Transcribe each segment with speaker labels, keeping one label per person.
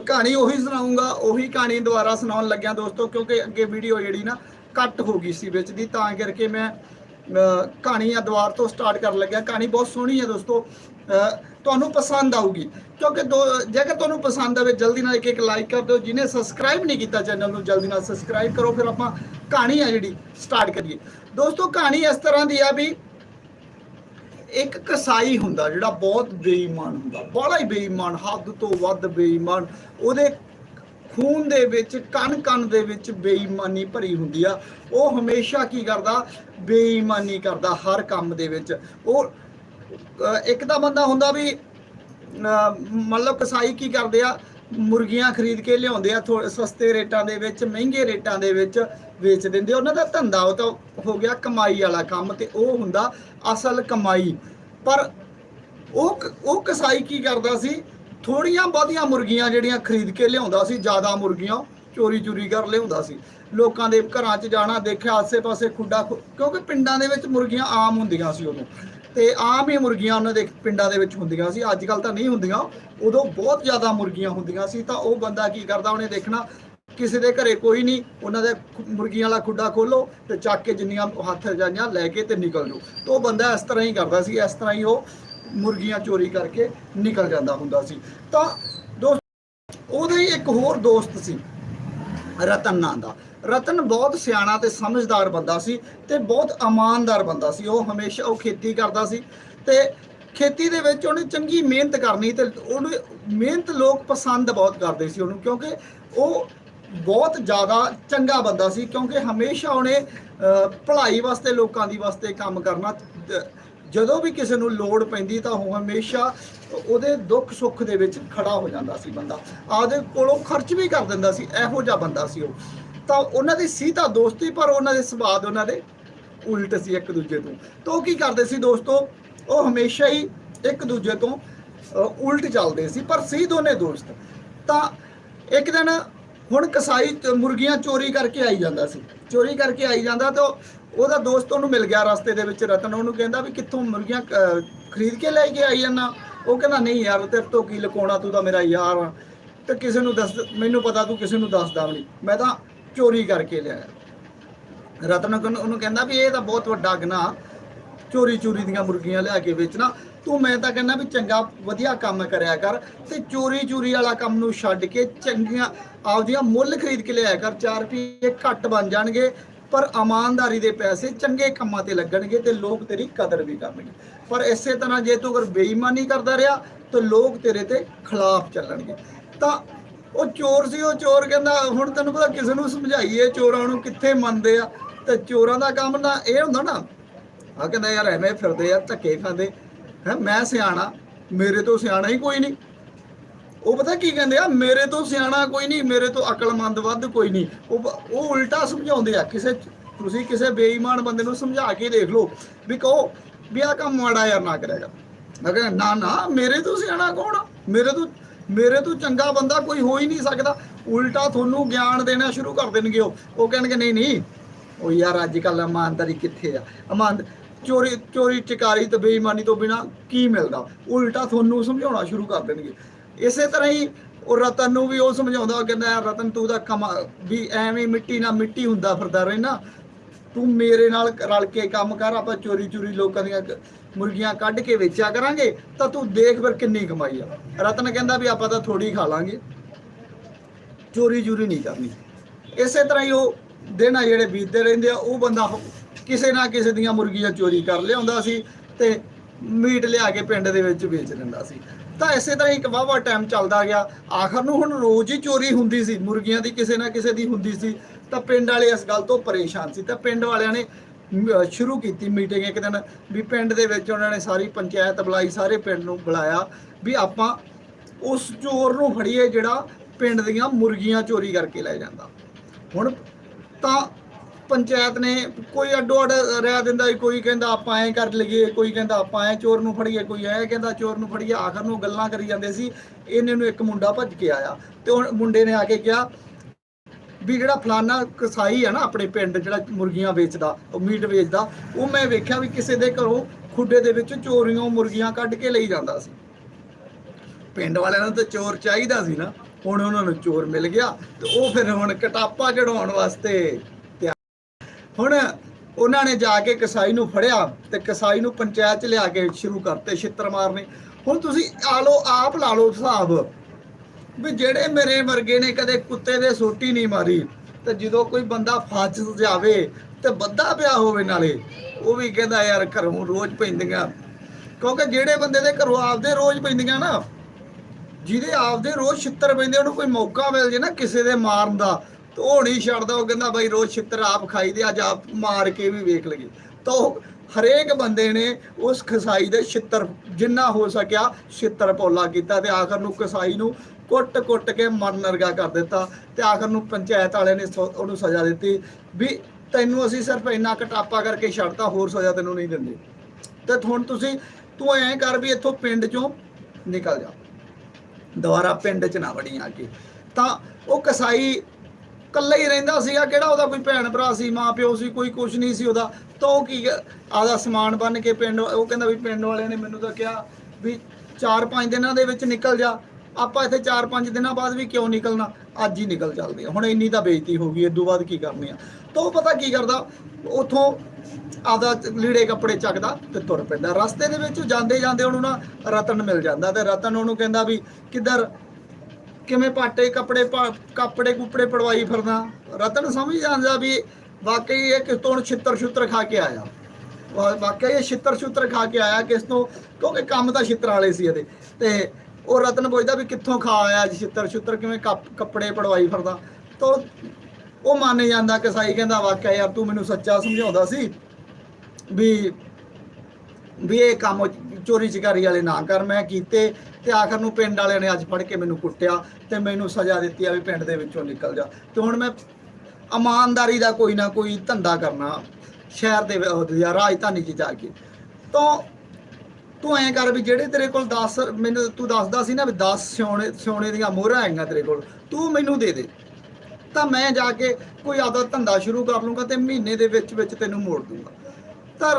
Speaker 1: ਕਹਾਣੀ ਉਹੀ ਸੁਣਾਉਂਗਾ, ਉਹੀ ਕਹਾਣੀ ਦੁਬਾਰਾ ਸੁਣਾਉਣ ਲੱਗਿਆ ਦੋਸਤੋ, ਕਿਉਂਕਿ ਅੱਗੇ ਵੀਡੀਓ ਜਿਹੜੀ ਨਾ ਕੱਟ ਹੋ ਗਈ ਸੀ ਵਿੱਚ ਦੀ, ਤਾਂ ਕਰਕੇ ਮੈਂ ਕਹਾਣੀ ਆ ਦੁਬਾਰ ਤੋਂ ਸਟਾਰਟ ਕਰਨ ਲੱਗਿਆ। ਕਹਾਣੀ ਬਹੁਤ ਸੋਹਣੀ ਹੈ ਦੋਸਤੋ। ਤੁਹਾਨੂੰ ਪਸੰਦ ਆਊਗੀ। ਕਿਉਂਕਿ ਦੋ- ਜੇਕਰ ਤੁਹਾਨੂੰ ਪਸੰਦ ਆਵੇ, ਜਲਦੀ ਨਾਲ ਇੱਕ ਇੱਕ ਲਾਈਕ ਕਰ ਦਿਓ। ਜਿਹਨੇ ਸਬਸਕ੍ਰਾਈਬ ਨਹੀਂ ਕੀਤਾ ਚੈਨਲ ਨੂੰ, ਜਲਦੀ ਨਾਲ ਸਬਸਕ੍ਰਾਈਬ ਕਰੋ। ਫਿਰ ਆਪਾਂ ਕਹਾਣੀ ਆ ਜਿਹੜੀ ਸਟਾਰਟ ਕਰੀਏ। ਦੋਸਤੋ, ਕਹਾਣੀ ਇਸ ਤਰ੍ਹਾਂ ਦੀ ਆ ਵੀ ਇੱਕ ਕਸਾਈ ਹੁੰਦਾ ਜਿਹੜਾ ਬਹੁਤ ਬੇਈਮਾਨ ਹੁੰਦਾ ਬੜਾ ਹੀ ਬੇਈਮਾਨ, ਹੱਦ ਤੋਂ ਵੱਧ ਬੇਈਮਾਨ, ਉਹਦੇ ਖੂਨ ਦੇ ਵਿੱਚ ਕਣ ਕਣ ਦੇ ਵਿੱਚ ਬੇਈਮਾਨੀ ਭਰੀ ਹੁੰਦੀ ਆ। ਉਹ ਹਮੇਸ਼ਾ ਕੀ ਕਰਦਾ? ਬੇਈਮਾਨੀ ਕਰਦਾ ਹਰ ਕੰਮ ਦੇ ਵਿੱਚ। ਉਹ ਇੱਕ ਤਾਂ ਬੰਦਾ ਹੁੰਦਾ ਵੀ ਮਤਲਬ ਕਸਾਈ ਕੀ ਕਰਦੇ ਆ? ਮੁਰਗੀਆਂ ਖਰੀਦ ਕੇ ਲਿਆਉਂਦੇ ਆ ਥੋੜੇ ਸਸਤੇ ਰੇਟਾਂ ਦੇ ਵਿੱਚ, ਮਹਿੰਗੇ ਰੇਟਾਂ ਦੇ ਵਿੱਚ ਵੇਚ ਦਿੰਦੇ ਉਹਨਾਂ ਦਾ ਧੰਦਾ ਉਹ ਤਾਂ ਹੋ ਗਿਆ ਕਮਾਈ ਵਾਲਾ ਕੰਮ ਤੇ ਉਹ ਹੁੰਦਾ ਅਸਲ ਕਮਾਈ। ਪਰ ਉਹ ਉਹ ਕਸਾਈ ਕੀ ਕਰਦਾ ਸੀ? ਥੋੜੀਆਂ ਬਹੁਤੀਆਂ ਮੁਰਗੀਆਂ ਜਿਹੜੀਆਂ ਖਰੀਦ ਕੇ ਲਿਆਉਂਦਾ ਸੀ, ਜ਼ਿਆਦਾ ਮੁਰਗੀਆਂ, ਚੋਰੀ ਚੋਰੀ ਕਰ ਲਿਆਉਂਦਾ ਸੀ। ਲੋਕਾਂ ਦੇ ਘਰਾਂ 'ਚ ਜਾਣਾ, ਦੇਖਿਆ, ਆਸੇ-ਪਾਸੇ ਖੁੱਡਾ ਖੁ- ਕਿਉਂਕਿ ਪਿੰਡਾਂ ਦੇ ਵਿੱਚ ਮੁਰਗੀਆਂ ਆਮ ਹੁੰਦੀਆਂ ਸੀ ਉਦੋਂ। ਤੇ ਆਮ ਹੀ ਮੁਰਗੀਆਂ ਉਹਨਾਂ ਦੇ ਪਿੰਡਾਂ ਦੇ ਵਿੱਚ ਹੁੰਦੀਆਂ ਸੀ ਅੱਜ ਕੱਲ ਤਾਂ ਨਹੀਂ ਹੁੰਦੀਆਂ। ਉਦੋਂ ਬਹੁਤ ਜ਼ਿਆਦਾ ਮੁਰਗੀਆਂ ਹੁੰਦੀਆਂ ਸੀ, ਤਾਂ ਉਹ ਬੰਦਾ ਕੀ ਕਰਦਾ, ਉਹਨੇ ਦੇਖਣਾ, ਕਿਸੇ ਦੇ ਘਰੇ ਕੋਈ ਨਹੀਂ, ਉਹਨਾਂ ਦੇ ਮੁਰਗੀਆਂ ਵਾਲਾ ਖੁੱਡਾ ਖੋਲੋ ਤੇ ਚੱਕ ਕੇ ਜਿੰਨੀਆਂ ਹੱਥ ਜਾਈਆਂ ਲੈ ਕੇ ਤੇ ਨਿਕਲ ਜਾਓ। ਤਾਂ ਉਹ ਬੰਦਾ ਇਸ ਤਰ੍ਹਾਂ ਹੀ ਕਰਦਾ ਸੀ, ਇਸ ਤਰ੍ਹਾਂ ਹੀ ਉਹ ਮੁਰਗੀਆਂ ਚੋਰੀ ਕਰਕੇ ਨਿਕਲ ਜਾਂਦਾ ਹੁੰਦਾ ਸੀ। ਤਾਂ ਦੋਸਤ, ਉਹਦਾ ਹੀ ਇੱਕ ਹੋਰ ਦੋਸਤ ਸੀ, ਰਤਨ ਨਾਂ ਦਾ। ਰਤਨ ਬਹੁਤ ਸਿਆਣਾ ਤੇ ਸਮਝਦਾਰ ਬੰਦਾ ਸੀ ਤੇ ਬਹੁਤ ਇਮਾਨਦਾਰ ਬੰਦਾ ਸੀ। ਉਹ ਹਮੇਸ਼ਾ ਉਹ ਖੇਤੀ ਕਰਦਾ ਸੀ ਤੇ ਖੇਤੀ ਦੇ ਵਿੱਚ ਉਹਨੇ ਚੰਗੀ ਮਿਹਨਤ ਕਰਨੀ ਤੇ ਉਹਨੂੰ ਮਿਹਨਤ ਲੋਕ ਪਸੰਦ ਬਹੁਤ ਕਰਦੇ ਸੀ ਉਹਨੂੰ ਕਿਉਂਕਿ ਉਹ ਬਹੁਤ ਜ਼ਿਆਦਾ ਚੰਗਾ ਬੰਦਾ ਸੀ ਕਿਉਂਕਿ ਹਮੇਸ਼ਾ ਉਹਨੇ ਭਲਾਈ ਵਾਸਤੇ, ਲੋਕਾਂ ਦੀ ਵਾਸਤੇ ਕੰਮ ਕਰਨਾ ਜਦੋਂ ਵੀ ਕਿਸੇ ਨੂੰ ਲੋੜ ਪੈਂਦੀ ਤਾਂ ਉਹ ਹਮੇਸ਼ਾ ਉਹਦੇ ਦੁੱਖ ਸੁੱਖ ਦੇ ਵਿੱਚ ਖੜਾ ਹੋ ਜਾਂਦਾ ਸੀ ਬੰਦਾ। ਆਪਦੇ ਕੋਲੋਂ ਖਰਚ ਵੀ ਕਰ ਦਿੰਦਾ ਸੀ, ਇਹੋ ਜਿਹਾ ਬੰਦਾ ਸੀ ਉਹ। ਤਾਂ ਉਹਨਾਂ ਦੀ ਸੀ ਤਾਂ ਦੋਸਤੀ ਪਰ ਉਹਨਾਂ ਦੇ ਸੁਭਾਅ ਉਹਨਾਂ ਦੇ ਉਲਟ ਸੀ ਇੱਕ ਦੂਜੇ ਤੋਂ। ਤਾਂ ਉਹ ਕੀ ਕਰਦੇ ਸੀ ਦੋਸਤੋ? ਉਹ ਹਮੇਸ਼ਾ ਹੀ ਇੱਕ ਦੂਜੇ ਤੋਂ ਉਲਟ ਚੱਲਦੇ ਸੀ, ਪਰ ਸੀ ਦੋਨੇ ਦੋਸਤ। ਤਾਂ ਇੱਕ ਦਿਨ ਹੁਣ ਕਸਾਈ ਮੁਰਗੀਆਂ ਚੋਰੀ ਕਰਕੇ ਆਈ ਜਾਂਦਾ ਸੀ। ਚੋਰੀ ਕਰਕੇ ਆਈ ਜਾਂਦਾ ਤਾਂ ਉਹਦਾ ਦੋਸਤ ਉਹਨੂੰ ਮਿਲ ਗਿਆ ਰਸਤੇ ਦੇ ਵਿੱਚ ਰਤਨ। ਉਹਨੂੰ ਕਹਿੰਦਾ ਵੀ ਕਿੱਥੋਂ ਮੁਰਗੀਆਂ ਖਰੀਦ ਕੇ ਲੈ ਕੇ ਆਈ ਜਾਂਦਾ? ਉਹ ਕਹਿੰਦਾ, ਨਹੀਂ ਯਾਰ, ਤੇਰੇ ਤੋਂ ਕੀ ਲੁਕਾਉਣਾ? ਤੂੰ ਤਾਂ ਮੇਰਾ ਯਾਰ ਆ। ਤੇ ਕਿਸੇ ਨੂੰ ਦੱਸ, ਮੈਨੂੰ ਪਤਾ ਤੂੰ ਕਿਸੇ ਨੂੰ ਦੱਸਦਾ ਵੀ ਨਹੀਂ। ਮੈਂ ਤਾਂ ਚੋਰੀ ਕਰਕੇ ਲਿਆਇਆ। ਰਤਨ ਉਹਨੂੰ ਕਹਿੰਦਾ ਵੀ ਇਹ ਤਾਂ ਬਹੁਤ ਵੱਡਾ ਗੁਨਾਹ, ਚੋਰੀ ਚੋਰੀ ਦੀਆਂ ਮੁਰਗੀਆਂ ਲਿਆ ਕੇ ਵੇਚਣਾ। ਤੂੰ ਮੈਂ ਤਾਂ ਕਹਿੰਦਾ ਵੀ ਚੰਗਾ ਵਧੀਆ ਕੰਮ ਕਰਿਆ ਕਰ ਤੇ ਚੋਰੀ ਚੋਰੀ ਵਾਲਾ ਕੰਮ ਨੂੰ ਛੱਡ ਕੇ ਚੰਗੀਆਂ ਆਪਦੀਆਂ ਮੁੱਲ ਖਰੀਦ ਕੇ ਲਿਆਇਆ ਕਰ। 4 ਰੁਪਏ ਘੱਟ ਬਣ ਜਾਣਗੇ, ਪਰ ਇਮਾਨਦਾਰੀ ਦੇ ਪੈਸੇ ਚੰਗੇ ਕੰਮਾਂ ਤੇ ਲੱਗਣਗੇ ਤੇ ਲੋਕ ਤੇਰੀ ਕਦਰ ਵੀ ਕਰਨਗੇ। ਪਰ ਇਸੇ ਤਰ੍ਹਾਂ ਜੇ ਤੂੰ ਅਗਰ ਬੇਈਮਾਨੀ ਕਰਦਾ ਰਿਹਾ, ਤਾਂ ਲੋਕ ਤੇਰੇ ਤੇ ਖਿਲਾਫ ਚੱਲਣਗੇ। ਤਾਂ ਉਹ ਚੋਰ ਸੀ, ਉਹ ਚੋਰ ਕਹਿੰਦਾ, ਹੁਣ ਤੈਨੂੰ ਪਤਾ ਕਿਸੇ ਨੂੰ ਸਮਝਾਈਏ, ਚੋਰਾਂ ਨੂੰ ਕਿੱਥੇ ਮੰਨਦੇ ਆ? ਤੇ ਚੋਰਾਂ ਦਾ ਕੰਮ ਨਾ ਇਹ ਹੁੰਦਾ ਨਾ ਆ ਕਹਿੰਦਾ, ਯਾਰ ਐਵੇਂ ਫਿਰਦੇ ਆ, ਧੱਕੇ ਖਾਂਦੇ। ਹੈ, ਮੈਂ ਸਿਆਣਾ, ਮੇਰੇ ਤੋਂ ਸਿਆਣਾ ਹੀ ਕੋਈ ਨਹੀਂ। ਉਹ ਪਤਾ ਕੀ ਕਹਿੰਦੇ ਆ, ਮੇਰੇ ਤੋਂ ਸਿਆਣਾ ਕੋਈ ਨਹੀਂ, ਮੇਰੇ ਤੋਂ ਅਕਲਮੰਦ ਵੱਧ ਕੋਈ ਨਹੀਂ। ਉਹ ਉਹ ਉਲਟਾ ਸਮਝਾਉਂਦੇ ਆ, ਕਿਸੇ ਤੁਸੀਂ ਕਿਸੇ ਬੇਈਮਾਨ ਬੰਦੇ ਨੂੰ ਸਮਝਾ ਕੇ ਦੇਖ ਲਓ ਵੀ ਕਹੋ ਵੀ ਆ ਕੰਮ ਮਾੜਾ ਯਾਰ ਨਾ ਕਰੇਗਾ ਕਰ। ਮੈਂ ਕਹਿੰਦਾ ਨਾ ਨਾ, ਮੇਰੇ ਤੋਂ ਸਿਆਣਾ ਕੌਣ ਆ? ਮੇਰੇ ਤੋਂ ਮੇਰੇ ਤੋਂ ਚੰਗਾ ਬੰਦਾ ਕੋਈ ਹੋ ਹੀ ਨਹੀਂ ਸਕਦਾ। ਉਲਟਾ ਤੁਹਾਨੂੰ ਗਿਆਨ ਦੇਣਾ ਸ਼ੁਰੂ ਕਰ ਦੇਣਗੇ ਉਹ। ਉਹ ਕਹਿਣਗੇ, ਨਹੀਂ ਨਹੀਂ। ਉਹ ਯਾਰ ਅੱਜ ਕੱਲ ਇਮਾਨਦਾਰੀ ਕਿੱਥੇ ਆ? ਇਮਾਨ ਚੋਰੀ ਚੋਰੀ, ਚਕਾਰੀ ਤੇ ਬੇਈਮਾਨੀ ਤੋਂ ਬਿਨਾ ਕੀ ਮਿਲਦਾ? ਉਲਟਾ ਤੁਹਾਨੂੰ ਸਮਝਾਉਣਾ ਸ਼ੁਰੂ ਕਰ ਦੇਣਗੇ। ਇਸੇ ਤਰ੍ਹਾਂ ਹੀ ਉਹ ਰਤਨ ਨੂੰ ਵੀ ਉਹ ਸਮਝਾਉਂਦਾ, ਉਹ ਕਹਿੰਦਾ ਯਾਰ ਰਤਨ, ਤੂੰ ਤਾਂ ਕਮਾ ਵੀ ਐਵੇਂ ਮਿੱਟੀ ਨਾਲ ਮਿੱਟੀ ਹੁੰਦਾ ਫਿਰਦਾ ਰਹਿਣਾ। ਤੂੰ ਮੇਰੇ ਨਾਲ ਰਲ ਕੇ ਕੰਮ ਕਰ, ਆਪਾਂ ਚੋਰੀ ਚੋਰੀ ਲੋਕਾਂ ਦੀਆਂ ਮੁਰਗੀਆਂ ਕੱਢ ਕੇ ਵੇਚਿਆ ਕਰਾਂਗੇ, ਤਾਂ ਤੂੰ ਦੇਖ ਫਿਰ ਕਿੰਨੀ ਕਮਾਈ ਆ। ਰਤਨ ਕਹਿੰਦਾ ਵੀ ਆਪਾਂ ਤਾਂ ਥੋੜੀ ਖਾ ਲਾਂਗੇ। ਚੋਰੀ ਚੋਰੀ ਨਹੀਂ ਕਰਨੀ। ਇਸੇ ਤਰ੍ਹਾਂ ਹੀ ਉਹ ਦਿਨ ਆ ਜਿਹੜੇ ਬੀਤਦੇ ਰਹਿੰਦੇ ਆ, ਉਹ ਬੰਦਾ ਕਿਸੇ ਨਾ ਕਿਸੇ ਦੀਆਂ ਮੁਰਗੀਆਂ ਚੋਰੀ ਕਰ ਲਿਆਉਂਦਾ ਸੀ ਤੇ ਮੀਟ ਲਿਆ ਕੇ ਪਿੰਡ ਦੇ ਵਿੱਚ ਵੇਚ ਦਿੰਦਾ ਸੀ। ਤਾਂ ਇਸੇ ਤਰ੍ਹਾਂ ਇੱਕ ਵਾਵਾ ਟਾਈਮ ਚੱਲਦਾ ਗਿਆ। ਆਖਰ ਨੂੰ ਹੁਣ ਰੋਜ਼ ਹੀ ਚੋਰੀ ਹੁੰਦੀ ਸੀ। ਮੁਰਗੀਆਂ ਦੀ ਕਿਸੇ ਨਾ ਕਿਸੇ ਦੀ ਹੁੰਦੀ ਸੀ। ਤਾਂ ਪਿੰਡ ਵਾਲੇ ਇਸ ਗੱਲ ਤੋਂ ਪਰੇਸ਼ਾਨ ਸੀ। ਤਾਂ ਪਿੰਡ ਵਾਲਿਆਂ ਨੇ ਸ਼ੁਰੂ ਕੀਤੀ ਮੀਟਿੰਗ ਇੱਕ ਦਿਨ ਵੀ ਪਿੰਡ ਦੇ ਵਿੱਚ ਉਹਨਾਂ ਨੇ ਸਾਰੀ ਪੰਚਾਇਤ ਬੁਲਾਈ, ਸਾਰੇ ਪਿੰਡ ਨੂੰ ਬੁਲਾਇਆ ਵੀ ਆਪਾਂ ਉਸ ਚੋਰ ਨੂੰ ਫੜੀਏ ਜਿਹੜਾ ਪਿੰਡ ਦੀਆਂ ਮੁਰਗੀਆਂ ਚੋਰੀ ਕਰਕੇ ਲੈ ਜਾਂਦਾ। ਹੁਣ ਤਾਂ ਪੰਚਾਇਤ ਨੇ ਕੋਈ ਅੱਡੋ ਅੱਡ ਰਹਿ ਦਿੰਦਾ ਕੋਈ ਕਹਿੰਦਾ ਆਪਾਂ ਐਂ ਕਰ ਲਈਏ, ਕੋਈ ਕਹਿੰਦਾ ਆਪਾਂ ਐਂ ਚੋਰ ਨੂੰ ਫੜੀਏ, ਕੋਈ ਐਂ ਕਹਿੰਦਾ ਚੋਰ ਨੂੰ ਫੜੀਏ, ਆਖਰ ਨੂੰ ਗੱਲਾਂ ਕਰੀ ਜਾਂਦੇ ਸੀ। ਇਹਨੇ ਨੂੰ ਇੱਕ ਮੁੰਡਾ ਭੱਜ ਕੇ ਆਇਆ ਤੇ ਉਹ ਮੁੰਡੇ ਨੇ ਆ ਕੇ ਕਿਹਾ ਵੀ ਜਿਹੜਾ ਫਲਾਨਾ ਕਸਾਈ ਹੈ ਨਾ ਆਪਣੇ ਪਿੰਡ, ਜਿਹੜਾ ਮੁਰਗੀਆਂ ਵੇਚਦਾ, ਉਹ ਮੀਟ ਵੇਚਦਾ, ਉਹ ਮੈਂ ਵੇਖਿਆ ਵੀ ਕਿਸੇ ਦੇ ਘਰੋਂ ਖੁੱਡੇ ਦੇ ਵਿੱਚ ਚੋਰੀਆਂ, ਮੁਰਗੀਆਂ ਕੱਢ ਕੇ ਲਈ ਜਾਂਦਾ ਸੀ। ਪਿੰਡ ਵਾਲਿਆਂ ਨੂੰ ਤਾਂ ਚੋਰ ਚਾਹੀਦਾ ਸੀ ਨਾ। ਹੁਣ ਉਹਨਾਂ ਨੂੰ ਚੋਰ ਮਿਲ ਗਿਆ ਤੇ ਉਹ ਫਿਰ ਹੁਣ ਕਟਾਪਾ ਚੜਾਉਣ ਵਾਸਤੇ ਤਿਆਰ। ਹੁਣ ਉਹਨਾਂ ਨੇ ਜਾ ਕੇ ਕਸਾਈ ਨੂੰ ਫੜਿਆ ਤੇ ਕਸਾਈ ਨੂੰ ਪੰਚਾਇਤ ਚ ਲਿਆ ਕੇ ਸ਼ੁਰੂ ਕਰਤੇ ਛਿੱਤਰ ਮਾਰਨੇ। ਹੁਣ ਤੁਸੀਂ ਆ ਲਓ, ਆਪ ਲਾ ਲਓ ਹਿਸਾਬ। ਵੀ ਜਿਹੜੇ ਮੇਰੇ ਵਰਗੇ ਨੇ ਕਦੇ ਕੁੱਤੇ ਦੇ ਸੋਟੀ ਨਹੀਂ ਮਾਰੀ, ਤੇ ਜਦੋਂ ਕੋਈ ਬੰਦਾ ਫਾਜ ਜਾਵੇ ਤੇ ਬੱਦਾ ਪਿਆ ਹੋਵੇ ਨਾਲੇ, ਉਹ ਵੀ ਕਹਿੰਦਾ ਯਾਰ ਘਰੋਂ ਰੋਜ਼ ਪੈਂਦੀਆਂ। ਕਿਉਂਕਿ ਜਿਹੜੇ ਬੰਦੇ ਦੇ ਘਰੋਂ ਆਪਦੇ ਰੋਜ਼ ਪੈਂਦੀਆਂ ਨਾ, ਜਿਹਦੇ ਆਪਦੇ ਰੋਜ਼ ਛਿੱਤਰ ਪੈਂਦੇ, ਉਹਨੂੰ ਕੋਈ ਮੌਕਾ ਮਿਲ ਜੇ ਨਾ ਕਿਸੇ ਦੇ ਮਾਰਨ ਦਾ, ਤੇ ਉਹ ਨਹੀਂ ਛੱਡਦਾ, ਉਹ ਕਹਿੰਦਾ ਬਾਈ ਰੋਜ਼ ਛਿੱਤਰ ਆਪ ਖਾਈ ਦੇ, ਅੱਜ ਆਪ ਮਾਰ ਕੇ ਵੀ ਵੇਖ ਲਈਏ। ਤਾਂ ਉਹ ਹਰੇਕ ਬੰਦੇ ਨੇ ਉਸ ਖਸਾਈ ਦੇ ਛਿੱਤਰ ਜਿੰਨਾ ਹੋ ਸਕਿਆ ਛਿੱਤਰ ਪੋਲਾ ਕੀਤਾ ਤੇ ਆਖਰ ਨੂੰ ਕਸਾਈ ਨੂੰ ਕੁੱਟ-ਕੁੱਟ ਕੇ ਮਰਨ ਵਰਗਾ ਕਰ ਦਿੱਤਾ ਤੇ ਆਖਰ ਨੂੰ ਪੰਚਾਇਤ ਵਾਲਿਆਂ ਨੇ ਸੋ- ਉਹਨੂੰ ਸਜ਼ਾ ਦਿੱਤੀ ਵੀ ਤੈਨੂੰ ਅਸੀਂ ਸਿਰਫ ਇੰਨਾ ਕਟਾਪਾ ਕਰਕੇ ਛੱਡਤਾ, ਹੋਰ ਸਜ਼ਾ ਤੈਨੂੰ ਨਹੀਂ ਦਿੰਦੇ। ਤੇ ਹੁਣ ਤੁਸੀਂ, ਤੂੰ ਐਂ ਕਰ ਵੀ ਇੱਥੋਂ ਪਿੰਡ ਚੋਂ ਨਿਕਲ ਜਾ। ਦੁਬਾਰਾ ਪਿੰਡ ਚ ਨਾ ਵੜੀ ਆ ਕੇ। ਤਾਂ ਉਹ ਕਸਾਈ ਇਕੱਲਾ ਹੀ ਰਹਿੰਦਾ ਸੀਗਾ, ਕਿਹੜਾ ਉਹਦਾ ਕੋਈ ਭੈਣ ਭਰਾ ਸੀ ਮਾਂ ਪਿਓ ਸੀ, ਕੋਈ ਕੁਝ ਨਹੀਂ ਸੀ ਉਹਦਾ। ਤਾਂ ਉਹ ਕੀ ਆਦਾ ਸਮਾਨ ਬੰਨ ਕੇ ਪਿੰਡ, ਉਹ ਕਹਿੰਦਾ ਵੀ ਪਿੰਡ ਵਾਲਿਆਂ ਨੇ ਮੈਨੂੰ ਤਾਂ ਕਿਹਾ ਵੀ 4-5 ਦਿਨਾਂ ਦੇ ਵਿੱਚ ਨਿਕਲ ਜਾ। ਆਪਾਂ ਇੱਥੇ 4-5 ਦਿਨਾਂ ਬਾਅਦ ਵੀ ਕਿਉਂ ਨਿਕਲਣਾ? ਅੱਜ ਹੀ ਨਿਕਲ ਚੱਲਦੇ ਆ। ਹੁਣ ਇੰਨੀ ਤਾਂ ਬੇਇੱਜ਼ਤੀ ਹੋ ਗਈ ਇਦੋਂ ਬਾਅਦ ਕੀ ਕਰਨੀ ਆ? ਤਾਂ ਉਹ ਪਤਾ ਕੀ ਕਰਦਾ? ਉਥੋਂ ਆਦਾ ਲੀੜੇ ਕੱਪੜੇ ਚੱਕਦਾ ਤੇ ਤੁਰ ਪੈਂਦਾ। ਰਸਤੇ ਦੇ ਵਿੱਚ ਜਾਂਦੇ ਜਾਂਦੇ ਉਹਨੂੰ ਨਾ ਰਤਨ ਮਿਲ ਜਾਂਦਾ ਤੇ ਰਤਨ ਉਹਨੂੰ ਕਹਿੰਦਾ ਵੀ ਕਿੱਧਰ, ਕਿਵੇਂ ਪਾਟੇ ਕੱਪੜੇ ਪਾ- ਕੱਪੜੇ ਕੁਪੜੇ ਪੜਵਾਈ ਫਿਰਦਾ? ਰਤਨ ਸਮਝ ਜਾਂਦਾ ਵੀ ਵਾਕਈ ਇਹ ਕਿਸ ਤੋਂ ਛਿੱਤਰ ਛੁੱਤਰ ਖਾ ਕੇ ਆਇਆ। ਵਾ- ਵਾਕਈ ਇਹ ਛਿੱਤਰ ਛੁੱਤਰ ਖਾ ਕੇ ਆਇਆ ਕਿਸ ਤੋਂ? ਕਿਉਂਕਿ ਕੰਮ ਤਾਂ ਛਿੱਤਰ ਵਾਲੇ ਸੀ ਇਹਦੇ। ਤੇ ਉਹ ਰਤਨ ਪੁੱਛਦਾ ਵੀ ਕਿੱਥੋਂ ਖਾ ਆਇਆ ਜੀ ਛਿੱਤਰ ਛੁੱਤਰ ਕਿਵੇਂ ਕੱਪ- ਕੱਪੜੇ ਪੜਵਾਈ ਫਿਰਦਾ। ਤਾਂ ਉਹ ਮੰਨ ਜਾਂਦਾ ਕਸਾਈ ਕਹਿੰਦਾ ਵਾਕਿਆ ਯਾਰ ਤੂੰ ਮੈਨੂੰ ਸੱਚਾ ਸਮਝਾਉਂਦਾ ਸੀ ਵੀ ਵੀ ਇਹ ਕੰਮ ਚੋਰੀ ਚਕਾਰੀ ਵਾਲੇ ਨਾ ਕਰ, ਮੈਂ ਕੀਤੇ ਤੇ ਆਖਰ ਨੂੰ ਪਿੰਡ ਵਾਲਿਆਂ ਨੇ ਅੱਜ ਫੜ ਕੇ ਮੈਨੂੰ ਕੁੱਟਿਆ ਤੇ ਮੈਨੂੰ ਸਜ਼ਾ ਦਿੱਤੀ ਆ ਵੀ ਪਿੰਡ ਦੇ ਵਿੱਚੋਂ ਨਿਕਲ ਜਾ। ਤੇ ਹੁਣ ਮੈਂ ਇਮਾਨਦਾਰੀ ਦਾ ਕੋਈ ਨਾ ਕੋਈ ਧੰਦਾ ਕਰਨਾ, ਸ਼ਹਿਰ ਦੇ ਜਾਂ ਰਾਜਧਾਨੀ 'ਚ ਜਾ ਕੇ। ਤਾਂ ਤੂੰ ਐਂ ਕਰ ਵੀ ਜਿਹੜੇ ਤੇਰੇ ਕੋਲ 10 ਮੈਨੂੰ ਤੂੰ ਦੱਸਦਾ ਸੀ ਨਾ ਵੀ 10 ਸੋਨੇ ਸੋਨੇ ਦੀਆਂ ਮੋਹਰਾਂ ਹੈਗੀਆਂ ਤੇਰੇ ਕੋਲ, ਤੂੰ ਮੈਨੂੰ ਦੇ ਦੇ। ਤਾਂ ਮੈਂ ਜਾ ਕੇ ਕੋਈ ਆਦਾ ਧੰਦਾ ਸ਼ੁਰੂ ਕਰ ਲੂੰਗਾ ਤੇ ਮਹੀਨੇ ਦੇ ਵਿੱਚ ਵਿੱਚ ਤੈਨੂੰ ਮੋੜ ਦੂੰਗਾ ਤਾਂ